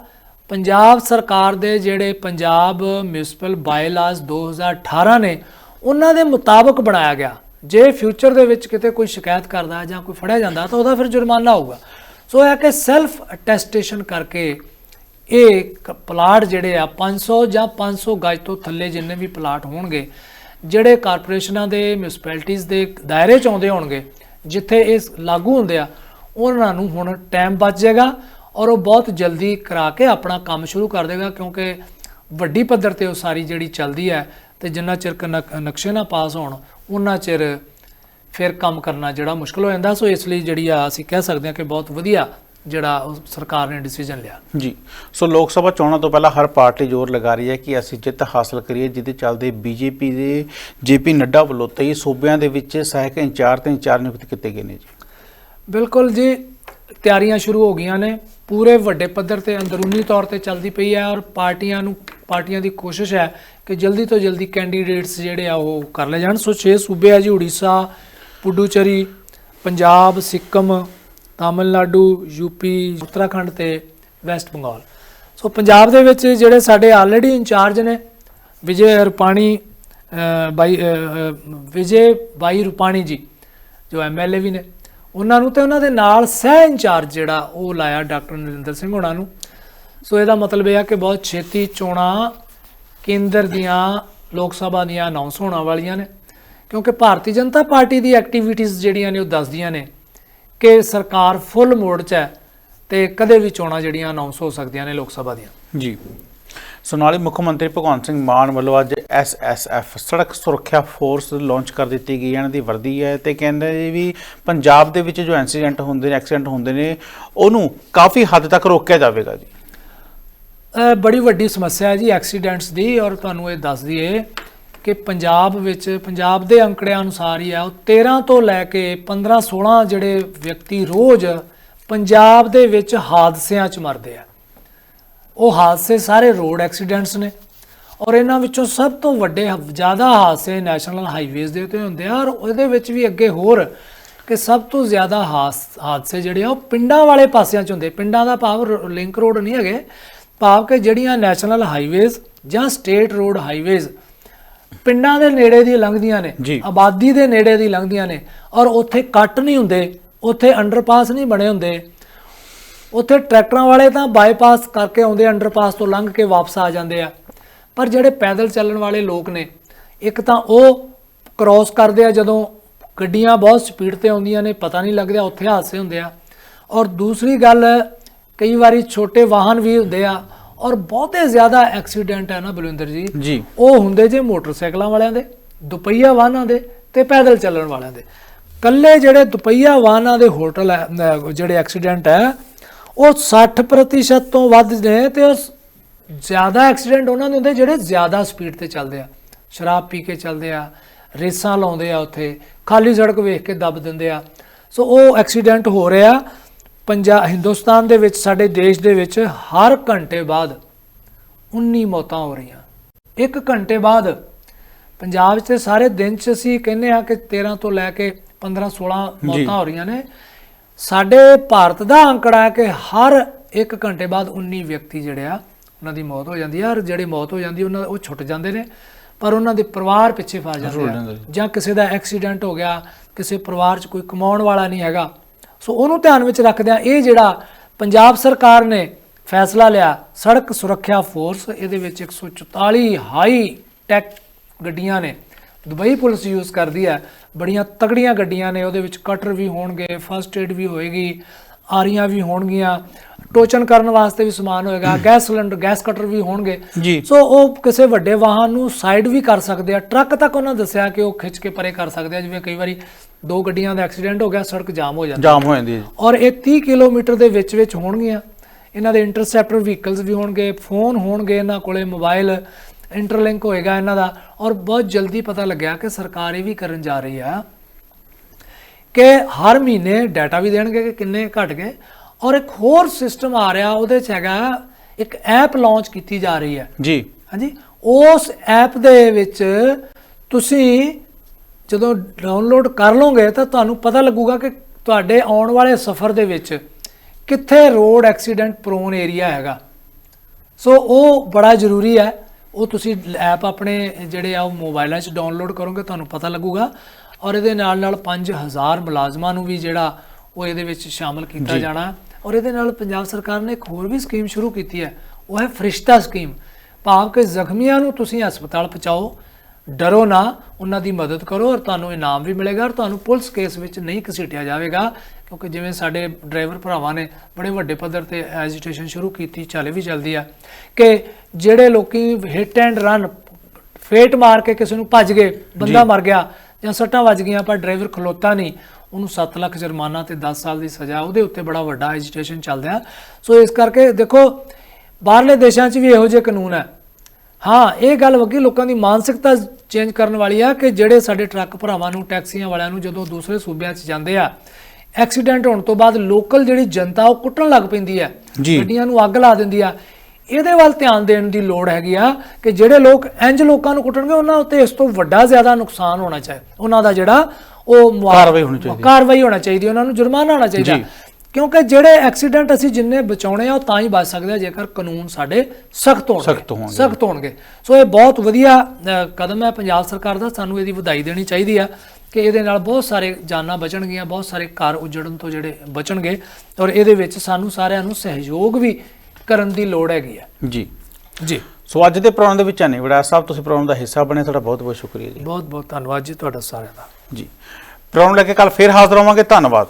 Speaker 2: ਪੰਜਾਬ ਸਰਕਾਰ ਦੇ ਜਿਹੜੇ ਪੰਜਾਬ ਮਿਊਨਿਸਪਲ ਬਾਇਲਾਜ਼ 2018 ਨੇ, ਉਹਨਾਂ ਦੇ ਮੁਤਾਬਕ ਬਣਾਇਆ ਗਿਆ। ਜੇ ਫਿਊਚਰ ਦੇ ਵਿੱਚ ਕਿਤੇ ਕੋਈ ਸ਼ਿਕਾਇਤ ਕਰਦਾ ਹੈ ਜਾਂ ਕੋਈ ਫੜਿਆ ਜਾਂਦਾ, ਤਾਂ ਉਹਦਾ ਫਿਰ ਜੁਰਮਾਨਾ ਹੋਊਗਾ। ਸੋ ਇਹ ਹੈ ਕਿ ਸੈਲਫ ਅਟੈਸਟੇਸ਼ਨ ਕਰਕੇ ਇਹ ਕ- ਪਲਾਟ ਜਿਹੜੇ ਆ 500 ਜਾਂ 500 ਗਜ ਤੋਂ ਥੱਲੇ ਜਿੰਨੇ ਵੀ ਪਲਾਟ ਹੋਣਗੇ, ਜਿਹੜੇ ਕਾਰਪੋਰੇਸ਼ਨਾਂ ਦੇ ਮਿਊਨਿਸਪੈਲਿਟੀਆਂ ਦੇ ਦਾਇਰੇ ਚ ਆਉਂਦੇ ਹੋਣਗੇ, ਜਿੱਥੇ ਇਹ ਲਾਗੂ ਹੁੰਦੇ ਆ, ਉਹਨਾਂ ਨੂੰ ਹੁਣ ਟਾਈਮ ਬਚ ਜਾਏਗਾ। ਔਰ ਉਹ ਬਹੁਤ ਜਲਦੀ ਕਰਾ ਕੇ ਆਪਣਾ ਕੰਮ ਸ਼ੁਰੂ ਕਰ ਦੇਗਾ ਕਿਉਂਕਿ ਵੱਡੀ ਪੱਧਰ ਤੇ ਉਹ ਸਾਰੀ ਜਿਹੜੀ ਚੱਲਦੀ ਹੈ ਤੇ ਜਿੰਨਾ ਚਿਰ ਨਕਸ਼ੇ ਨਾ ਪਾਸ ਹੋਣ ਉਹਨਾਂ ਚਿਰ ਫਿਰ ਕੰਮ ਕਰਨਾ ਜਿਹੜਾ ਮੁਸ਼ਕਲ ਹੋ ਜਾਂਦਾ। ਸੋ ਇਸ ਲਈ ਜਿਹੜੀ ਆ ਅਸੀਂ ਕਹਿ ਸਕਦੇ ਹਾਂ ਕਿ ਬਹੁਤ ਵਧੀਆ ਜਿਹੜਾ ਉਹ ਸਰਕਾਰ ਨੇ ਡਿਸੀਜਨ ਲਿਆ।
Speaker 1: ਜੀ। ਸੋ ਲੋਕ ਸਭਾ ਚੋਣਾਂ ਤੋਂ ਪਹਿਲਾਂ ਹਰ ਪਾਰਟੀ ਜ਼ੋਰ ਲਗਾ ਰਹੀ ਹੈ ਕਿ ਅਸੀਂ ਜਿੱਤ ਹਾਸਲ ਕਰੀਏ ਜਿਹਦੇ ਚੱਲਦੇ ਬੀਜੇਪੀ ਦੇ ਜੇਪੀ ਨੱਡਾ ਵੱਲੋਂ ਤੇਈ ਸੂਬਿਆਂ ਦੇ ਵਿੱਚ ਸਹਾਇਕ ਇੰਚਾਰਜ ਤੇ ਇੰਚਾਰਜ ਨਿਯੁਕਤ ਕੀਤੇ ਗਏ ਨੇ ਜੀ।
Speaker 2: ਬਿਲਕੁਲ ਜੀ। ਤਿਆਰੀਆਂ ਸ਼ੁਰੂ ਹੋ ਗਈਆਂ ਨੇ। ਪੂਰੇ ਵੱਡੇ ਪੱਧਰ ਤੇ ਅੰਦਰੂਨੀ ਤੌਰ ਤੇ ਚੱਲਦੀ ਪਈ ਹੈ ਔਰ ਪਾਰਟੀਆਂ ਨੂੰ, ਪਾਰਟੀਆਂ ਦੀ ਕੋਸ਼ਿਸ਼ ਹੈ ਕਿ ਜਲਦੀ ਤੋਂ ਜਲਦੀ ਕੈਂਡੀਡੇਟਸ ਜਿਹੜੇ ਆ ਉਹ ਕਰ ਲਏ ਜਾਣ। ਸੋ 6 ਸੂਬੇ ਆ ਜੀ, ਉੜੀਸਾ, ਪੁਡੂਚੇਰੀ, ਪੰਜਾਬ, ਸਿੱਕਮ, ਤਾਮਿਲਨਾਡੂ ਯੂਪੀ ਉੱਤਰਾਖੰਡ ਤੇ ਵੈਸਟ ਬੰਗਾਲ। ਸੋ ਪੰਜਾਬ ਦੇ ਵਿੱਚ ਜਿਹੜੇ ਸਾਡੇ ਆਲਰੇਡੀ ਇੰਚਾਰਜ ਨੇ, ਵਿਜੇ ਰੁਪਾਣੀ ਬਾਈ ਵਿਜੇ ਬਾਈ ਰੁਪਾਣੀ ਜੀ, ਜੋ ਐਮਐਲਏ ਵੀ ਨੇ। ਉਹਨਾਂ ਨੂੰ ਤੇ ਉਹਨਾਂ ਦੇ ਨਾਲ ਸਹਿ ਇੰਚਾਰਜ ਜਿਹੜਾ ਉਹ ਲਾਇਆ ਡਾਕਟਰ ਨਰਿੰਦਰ ਸਿੰਘ ਹੋਣਾ ਨੂੰ। ਸੋ ਇਹਦਾ ਮਤਲਬ ਇਹ ਆ ਕਿ ਬਹੁਤ ਛੇਤੀ ਚੋਣਾਂ ਕੇਂਦਰ ਦੀਆਂ, ਲੋਕ ਸਭਾ ਦੀਆਂ ਅਨਾਉਂਸ ਹੋਣ ਵਾਲੀਆਂ ਨੇ। ਕਿਉਂਕਿ ਭਾਰਤੀ ਜਨਤਾ ਪਾਰਟੀ ਦੀ ਐਕਟੀਵਿਟੀਜ਼ ਜਿਹੜੀਆਂ ਨੇ ਉਹ ਦੱਸਦੀਆਂ ਨੇ ਕਿ ਸਰਕਾਰ ਫੁੱਲ ਮੋਡ 'ਚ ਹੈ ਤੇ ਕਦੇ ਵੀ ਚੋਣਾਂ ਜਿਹੜੀਆਂ ਅਨਾਉਂਸ ਹੋ ਸਕਦੀਆਂ ਨੇ ਲੋਕ ਸਭਾ ਦੀਆਂ।
Speaker 1: ਜੀ। ਸੋ ਨਾਲ ਮੁੱਖ ਮੰਤਰੀ ਭਗਵੰਤ ਸਿੰਘ ਮਾਨ ਵੱਲੋਂ ਅੱਜ ਐਸਐਸਐਫ ਸੜਕ ਸੁਰੱਖਿਆ ਫੋਰਸ ਲਾਂਚ ਕਰ ਦਿੱਤੀ ਗਈ ਹੈ। ਇਹਨਾਂ ਦੀ ਵਰਦੀ ਹੈ ਤੇ ਕਹਿੰਦੇ ਜੀ ਵੀ ਪੰਜਾਬ ਦੇ ਵਿੱਚ ਜੋ ਇਨਸੀਡੈਂਟ ਹੁੰਦੇ ਨੇ, ਐਕਸੀਡੈਂਟ ਹੁੰਦੇ ਨੇ, ਉਹਨੂੰ ਕਾਫੀ ਹੱਦ ਤੱਕ ਰੋਕਿਆ ਜਾਵੇਗਾ ਜੀ।
Speaker 2: ਬੜੀ ਵੱਡੀ ਸਮੱਸਿਆ ਹੈ ਜੀ ਐਕਸੀਡੈਂਟਸ ਦੀ ਔਰ ਤੁਹਾਨੂੰ ਇਹ ਦੱਸ ਦਈਏ ਕਿ ਪੰਜਾਬ ਵਿੱਚ, ਪੰਜਾਬ ਦੇ ਅੰਕੜਿਆਂ ਅਨੁਸਾਰ ਹੀ ਆ, ਉਹ 13 ਤੋਂ ਲੈ ਕੇ 15 16 ਜਿਹੜੇ ਵਿਅਕਤੀ ਰੋਜ਼ ਪੰਜਾਬ ਦੇ ਵਿੱਚ ਹਾਦਸਿਆਂ 'ਚ ਮਰਦੇ ਆ। ਉਹ ਹਾਦਸੇ ਸਾਰੇ ਰੋਡ ਐਕਸੀਡੈਂਟਸ ਨੇ। ਔਰ ਇਹਨਾਂ ਵਿੱਚੋਂ ਸਭ ਤੋਂ ਵੱਡੇ ਜ਼ਿਆਦਾ ਹਾਦਸੇ ਨੈਸ਼ਨਲ ਹਾਈਵੇਜ਼ ਦੇ ਉੱਤੇ ਹੁੰਦੇ ਆ। ਔਰ ਉਹਦੇ ਵਿੱਚ ਵੀ ਅੱਗੇ ਹੋਰ ਕਿ ਸਭ ਤੋਂ ਜ਼ਿਆਦਾ ਹਾਦਸੇ ਜਿਹੜੇ ਆ ਉਹ ਪਿੰਡਾਂ ਵਾਲੇ ਪਾਸਿਆਂ 'ਚ ਹੁੰਦੇ। ਪਿੰਡਾਂ ਦਾ ਭਾਵ ਲਿੰਕ ਰੋਡ ਨਹੀਂ ਹੈਗੇ। ਭਾਵ ਕਿ ਜਿਹੜੀਆਂ ਨੈਸ਼ਨਲ ਹਾਈਵੇਜ਼ ਜਾਂ ਸਟੇਟ ਰੋਡ ਹਾਈਵੇਜ਼ ਪਿੰਡਾਂ ਦੇ ਨੇੜੇ ਦੀ ਲੰਘਦੀਆਂ ਨੇ। ਆਬਾਦੀ ਦੇ ਨੇੜੇ ਦੀ ਲੰਘਦੀਆਂ ਨੇ। ਔਰ ਉੱਥੇ ਕੱਟ ਨਹੀਂ ਹੁੰਦੇ ਉੱਥੇ ਅੰਡਰਪਾਸ ਨਹੀਂ ਬਣੇ ਹੁੰਦੇ। ਉੱਥੇ ਟਰੈਕਟਰਾਂ ਵਾਲੇ ਤਾਂ ਬਾਈਪਾਸ ਕਰਕੇ ਆਉਂਦੇ ਅੰਡਰਪਾਸ ਤੋਂ ਲੰਘ ਕੇ ਵਾਪਸ ਆ ਜਾਂਦੇ ਆ। ਪਰ ਜਿਹੜੇ ਪੈਦਲ ਚੱਲਣ ਵਾਲੇ ਲੋਕ ਨੇ ਇੱਕ ਤਾਂ ਉਹ ਕ੍ਰਾਸ ਕਰਦੇ ਆ ਜਦੋਂ ਗੱਡੀਆਂ ਬਹੁਤ ਸਪੀਡ ਤੇ ਆਉਂਦੀਆਂ ਨੇ ਪਤਾ ਨਹੀਂ ਲੱਗਦਾ ਉੱਥੇ ਹਾਦਸੇ ਹੁੰਦੇ ਆ। ਔਰ ਦੂਸਰੀ ਗੱਲ ਕਈ ਵਾਰੀ ਛੋਟੇ ਵਾਹਨ ਵੀ ਹੁੰਦੇ ਆ ਔਰ ਬਹੁਤੇ ਜ਼ਿਆਦਾ ਐਕਸੀਡੈਂਟ ਹੈ ਨਾ ਬਲਵਿੰਦਰ ਜੀ।
Speaker 1: ਜੀ।
Speaker 2: ਉਹ ਹੁੰਦੇ ਜੇ ਮੋਟਰਸਾਈਕਲਾਂ ਵਾਲਿਆਂ ਦੇ ਦੁਪਹੀਆ ਵਾਹਨਾਂ ਦੇ ਤੇ ਪੈਦਲ ਚੱਲਣ ਵਾਲਿਆਂ ਦੇ। ਕੱਲੇ ਜਿਹੜੇ ਦੁਪਹੀਆ ਵਾਹਨਾਂ ਦੇ ਹੋਟਲ ਜਿਹੜੇ ਐਕਸੀਡੈਂਟ ਹੈ ਉਹ 60% ਤੋਂ ਵੱਧ ਨੇ ਤੇ ਉਹ ਜ਼ਿਆਦਾ ਐਕਸੀਡੈਂਟ ਉਹਨਾਂ ਦੇ ਹੁੰਦੇ ਜਿਹੜੇ ਜ਼ਿਆਦਾ ਸਪੀਡ ਤੇ ਚੱਲਦੇ ਆ। ਸ਼ਰਾਬ ਪੀ ਕੇ ਚੱਲਦੇ ਆ ਰੇਸਾਂ ਲਾਉਂਦੇ ਆ ਉੱਥੇ ਖਾਲੀ ਸੜਕ ਵੇਖ ਕੇ ਦੱਬ ਦਿੰਦੇ ਆ। ਸੋ ਉਹ ਐਕਸੀਡੈਂਟ ਹੋ ਰਿਹਾ। ਪੰਜਾਬ ਹਿੰਦੁਸਤਾਨ ਦੇ ਵਿੱਚ ਸਾਡੇ ਦੇਸ਼ ਦੇ ਵਿੱਚ ਹਰ ਘੰਟੇ ਬਾਅਦ 19 ਮੌਤਾਂ ਹੋ ਰਹੀਆਂ। ਇੱਕ ਘੰਟੇ ਬਾਅਦ ਪੰਜਾਬ 'ਚ ਸਾਰੇ ਦਿਨ 'ਚ ਅਸੀਂ ਕਹਿੰਦੇ ਆ ਕਿ 13 ਤੋਂ ਲੈ ਕੇ 15 16 ਮੌਤਾਂ ਹੋ ਰਹੀਆਂ ਨੇ। ਸਾਡੇ ਭਾਰਤ ਦਾ ਅੰਕੜਾ ਹੈ ਕਿ ਹਰ ਇੱਕ ਘੰਟੇ ਬਾਅਦ 19 ਵਿਅਕਤੀ ਜਿਹੜੇ ਆ ਉਹਨਾਂ ਦੀ ਮੌਤ ਹੋ ਜਾਂਦੀ ਹੈ ਔਰ ਜਿਹੜੇ ਮੌਤ ਹੋ ਜਾਂਦੀ ਉਹਨਾਂ ਉਹ ਛੁੱਟ ਜਾਂਦੇ ਨੇ ਪਰ ਉਹਨਾਂ ਦੇ ਪਰਿਵਾਰ ਪਿੱਛੇ ਫਸ ਜਾਂਦੇ ਆ। ਜਾਂ ਕਿਸੇ ਦਾ ਐਕਸੀਡੈਂਟ ਹੋ ਗਿਆ ਕਿਸੇ ਪਰਿਵਾਰ 'ਚ ਕੋਈ ਕਮਾਉਣ ਵਾਲਾ ਨਹੀਂ ਹੈਗਾ। ਸੋ ਉਹਨੂੰ ਧਿਆਨ ਵਿੱਚ ਰੱਖਦਿਆਂ ਇਹ ਜਿਹੜਾ ਪੰਜਾਬ ਸਰਕਾਰ ਨੇ ਫੈਸਲਾ ਲਿਆ ਸੜਕ ਸੁਰੱਖਿਆ ਫੋਰਸ ਇਹਦੇ ਵਿੱਚ 144 ਹਾਈ ਟੈਕ ਗੱਡੀਆਂ ਨੇ ਦੁਬਈ ਪੁਲਿਸ ਯੂਜ਼ ਕਰਦੀ ਹੈ। ਬੜੀਆਂ ਤਗੜੀਆਂ ਗੱਡੀਆਂ ਨੇ ਉਹਦੇ ਵਿੱਚ ਕਟਰ ਵੀ ਹੋਣਗੇ ਫਰਸਟ ਏਡ ਵੀ ਹੋਏਗੀ ਆਰੀਆਂ ਵੀ ਹੋਣਗੀਆਂ ਟੋਚਨ ਕਰਨ ਵਾਸਤੇ ਵੀ ਸਮਾਨ ਹੋਏਗਾ ਗੈਸ ਸਿਲੰਡਰ ਗੈਸ ਕਟਰ ਵੀ ਹੋਣਗੇ। ਸੋ ਉਹ ਕਿਸੇ ਵੱਡੇ ਵਾਹਨ ਨੂੰ ਸਾਈਡ ਵੀ ਕਰ ਸਕਦੇ ਆ। ਟਰੱਕ ਤੱਕ ਉਹਨਾਂ ਦੱਸਿਆ ਕਿ ਉਹ ਖਿੱਚ ਕੇ ਪਰੇ ਕਰ ਸਕਦੇ ਆ ਜਿਵੇਂ ਕਈ ਵਾਰੀ ਦੋ ਗੱਡੀਆਂ ਦਾ ਐਕਸੀਡੈਂਟ ਹੋ ਗਿਆ ਸੜਕ ਜਾਮ ਹੋ ਜਾਂਦੀ
Speaker 1: ਜਾਮ ਹੋ ਜਾਂਦੀ ਹੈ
Speaker 2: ਔਰ ਇਹ 30 ਕਿਲੋਮੀਟਰ ਦੇ ਵਿੱਚ ਵਿੱਚ ਹੋਣਗੀਆਂ। ਇਹਨਾਂ ਦੇ ਇੰਟਰਸੈਪਟਰ ਵਹੀਕਲਸ ਵੀ ਹੋਣਗੇ ਫੋਨ ਹੋਣਗੇ ਇਹਨਾਂ ਕੋਲੇ ਮੋਬਾਈਲ ਇੰਟਰਲਿੰਕ ਹੋਏਗਾ ਇਹਨਾਂ ਦਾ ਔਰ ਬਹੁਤ ਜਲਦੀ ਪਤਾ ਲੱਗਿਆ ਕਿ ਸਰਕਾਰ ਇਹ ਵੀ ਕਰਨ ਜਾ ਰਹੀ ਆ ਕਿ ਹਰ ਮਹੀਨੇ ਡਾਟਾ ਵੀ ਦੇਣਗੇ ਕਿ ਕਿੰਨੇ ਘਟ ਗਏ। ਔਰ ਇੱਕ ਹੋਰ ਸਿਸਟਮ ਆ ਰਿਹਾ ਉਹਦੇ ਚ ਹੈਗਾ ਇੱਕ ਐਪ ਲਾਂਚ ਕੀਤੀ ਜਾ ਰਹੀ ਹੈ।
Speaker 1: ਜੀ।
Speaker 2: ਹਾਂਜੀ? ਉਸ ਐਪ ਦੇ ਵਿੱਚ ਤੁਸੀਂ ਜਦੋਂ ਡਾਊਨਲੋਡ ਕਰ ਲਓਗੇ ਤਾਂ ਤੁਹਾਨੂੰ ਪਤਾ ਲੱਗੂਗਾ ਕਿ ਤੁਹਾਡੇ ਆਉਣ ਵਾਲੇ ਸਫ਼ਰ ਦੇ ਵਿੱਚ ਕਿੱਥੇ ਰੋਡ ਐਕਸੀਡੈਂਟ ਪ੍ਰੋਨ ਏਰੀਆ ਹੈਗਾ। ਸੋ ਉਹ ਬੜਾ ਜ਼ਰੂਰੀ ਹੈ ਉਹ ਤੁਸੀਂ ਐਪ ਆਪਣੇ ਜਿਹੜੇ ਆ ਉਹ ਮੋਬਾਈਲਾਂ 'ਚ ਡਾਊਨਲੋਡ ਕਰੋਗੇ ਤੁਹਾਨੂੰ ਪਤਾ ਲੱਗੂਗਾ। ਔਰ ਇਹਦੇ ਨਾਲ ਨਾਲ 5000 ਮੁਲਾਜ਼ਮਾਂ ਨੂੰ ਵੀ ਜਿਹੜਾ ਉਹ ਇਹਦੇ ਵਿੱਚ ਸ਼ਾਮਲ ਕੀਤਾ ਜਾਣਾ। ਔਰ ਇਹਦੇ ਨਾਲ ਪੰਜਾਬ ਸਰਕਾਰ ਨੇ ਇੱਕ ਹੋਰ ਵੀ ਸਕੀਮ ਸ਼ੁਰੂ ਕੀਤੀ ਹੈ। ਉਹ ਹੈ ਫਰਿਸ਼ਤਾ ਸਕੀਮ ਭਾਵ ਕਿ ਜ਼ਖਮੀਆਂ ਨੂੰ ਤੁਸੀਂ ਹਸਪਤਾਲ ਪਹੁੰਚਾਓ। ਡਰੋ ਨਾ ਉਹਨਾਂ ਦੀ ਮਦਦ ਕਰੋ ਔਰ ਤੁਹਾਨੂੰ ਇਨਾਮ ਵੀ ਮਿਲੇਗਾ ਔਰ ਤੁਹਾਨੂੰ ਪੁਲਿਸ ਕੇਸ ਵਿੱਚ ਨਹੀਂ ਘਸੀਟਿਆ ਜਾਵੇਗਾ। ਕਿਉਂਕਿ ਜਿਵੇਂ ਸਾਡੇ ਡਰਾਈਵਰ ਭਰਾਵਾਂ ਨੇ ਬੜੇ ਵੱਡੇ ਪੱਧਰ ਤੇ ਐਜੀਟੇਸ਼ਨ ਸ਼ੁਰੂ ਕੀਤੀ ਚੱਲ ਵੀ ਚੱਲਦੀ ਆ ਕਿ ਜਿਹੜੇ ਲੋਕੀ ਹਿੱਟ ਐਂਡ ਰਨ ਫੇਟ ਮਾਰ ਕੇ ਕਿਸੇ ਨੂੰ ਭੱਜ ਗਏ ਬੰਦਾ ਮਰ ਗਿਆ ਜਾਂ ਸੱਟਾਂ ਵੱਜ ਗਈਆਂ ਪਰ ਡਰਾਈਵਰ ਖਲੋਤਾ ਨਹੀਂ ਉਹਨੂੰ 7 ਲੱਖ ਜੁਰਮਾਨਾ ਤੇ 10 ਸਾਲ ਦੀ ਸਜ਼ਾ ਉਹਦੇ ਉੱਤੇ ਬੜਾ ਵੱਡਾ ਐਜੀਟੇਸ਼ਨ ਚੱਲਦਾ। ਸੋ ਇਸ ਕਰਕੇ ਦੇਖੋ ਬਾਹਰਲੇ ਦੇਸ਼ਾਂ 'ਚ ਵੀ ਇਹੋ ਜਿਹੇ ਕਾਨੂੰਨ ਹੈ। ਹਾਂ ਇਹ ਗੱਲ ਵੱਗੀ ਲੋਕਾਂ ਦੀ ਮਾਨਸਿਕਤਾ ਚੇਂਜ ਕਰਨ ਵਾਲੀ ਆ ਕਿ ਜਿਹੜੇ ਸਾਡੇ ਟਰੱਕ ਭਰਾਵਾਂ ਨੂੰ ਟੈਕਸੀਆਂ ਵਾਲਿਆਂ ਨੂੰ ਜਦੋਂ ਦੂਸਰੇ ਸੂਬਿਆਂ 'ਚ ਜਾਂਦੇ ਆ ਐਕਸੀਡੈਂਟ ਹੋਣ ਤੋਂ ਬਾਅਦ ਲੋਕਲ ਜਿਹੜੀ ਜਨਤਾ ਉਹ ਕੁੱਟਣ ਲੱਗ ਪੈਂਦੀ
Speaker 1: ਜੀ।
Speaker 2: ਗੱਡੀਆਂ ਨੂੰ ਅੱਗ ਲਾ ਦਿੰਦੀ ਆ ਇਹਦੇ ਵੱਲ ਧਿਆਨ ਦੇਣ ਦੀ ਲੋੜ ਹੈਗੀ ਆ ਕਿ ਜਿਹੜੇ ਲੋਕ ਇੰਜ ਲੋਕਾਂ ਨੂੰ ਕੁੱਟਣਗੇ ਉਹਨਾਂ ਉੱਤੇ ਇਸ ਤੋਂ ਵੱਡਾ ਜ਼ਿਆਦਾ ਨੁਕਸਾਨ ਹੋਣਾ ਚਾਹੀਦਾ ਉਹਨਾਂ ਦਾ ਜਿਹੜਾ ਉਹ
Speaker 1: ਕਾਰਵਾਈ ਹੋਣੀ ਚਾਹੀਦੀ।
Speaker 2: ਕਾਰਵਾਈ ਹੋਣਾ ਚਾਹੀਦੀ ਉਹਨਾਂ ਨੂੰ ਜੁਰਮਾਨਾ ਹੋਣਾ ਚਾਹੀਦਾ। ਕਿਉਂਕਿ ਜਿਹੜੇ ਐਕਸੀਡੈਂਟ ਅਸੀਂ ਜਿੰਨੇ ਬਚਾਉਣੇ ਆ ਉਹ ਤਾਂ ਹੀ ਬਚ ਸਕਦੇ ਆ ਜੇਕਰ ਕਾਨੂੰਨ ਸਾਡੇ ਸਖਤ ਹੋਣਗੇ।
Speaker 1: ਸਖ਼ਤ ਹੋਣਗੇ।
Speaker 2: ਸਖਤ ਹੋਣਗੇ। ਸੋ ਇਹ ਬਹੁਤ ਵਧੀਆ ਕਦਮ ਹੈ ਪੰਜਾਬ ਸਰਕਾਰ ਦਾ। ਸਾਨੂੰ ਇਹਦੀ ਵਧਾਈ ਦੇਣੀ ਚਾਹੀਦੀ ਆ ਕਿ ਇਹਦੇ ਨਾਲ ਬਹੁਤ ਸਾਰੇ ਜਾਨਾਂ ਬਚਣਗੀਆਂ ਬਹੁਤ ਸਾਰੇ ਘਰ ਉਜੜਨ ਤੋਂ ਜਿਹੜੇ ਬਚਣਗੇ ਔਰ ਇਹਦੇ ਵਿੱਚ ਸਾਨੂੰ ਸਾਰਿਆਂ ਨੂੰ ਸਹਿਯੋਗ ਵੀ ਕਰਨ ਦੀ ਲੋੜ ਹੈਗੀ ਆ।
Speaker 1: ਜੀ।
Speaker 2: ਜੀ।
Speaker 1: ਸੋ ਅੱਜ ਦੇ ਪ੍ਰੋਗਰਾਮ ਦੇ ਵਿੱਚ ਨੇ ਵੜਾ ਸਾਹਿਬ ਤੁਸੀਂ ਪ੍ਰੋਗਰਾਮ ਦਾ ਹਿੱਸਾ ਬਣੇ ਤੁਹਾਡਾ ਬਹੁਤ ਬਹੁਤ ਸ਼ੁਕਰੀਆ ਜੀ।
Speaker 2: ਬਹੁਤ ਬਹੁਤ ਧੰਨਵਾਦ ਜੀ ਤੁਹਾਡਾ ਸਾਰਿਆਂ ਦਾ।
Speaker 1: ਜੀ। ਪ੍ਰੋਗਰਾਮ ਲੈ ਕੇ ਕੱਲ ਫੇਰ ਹਾਜ਼ਰ ਹੋਵਾਂਗੇ। ਧੰਨਵਾਦ।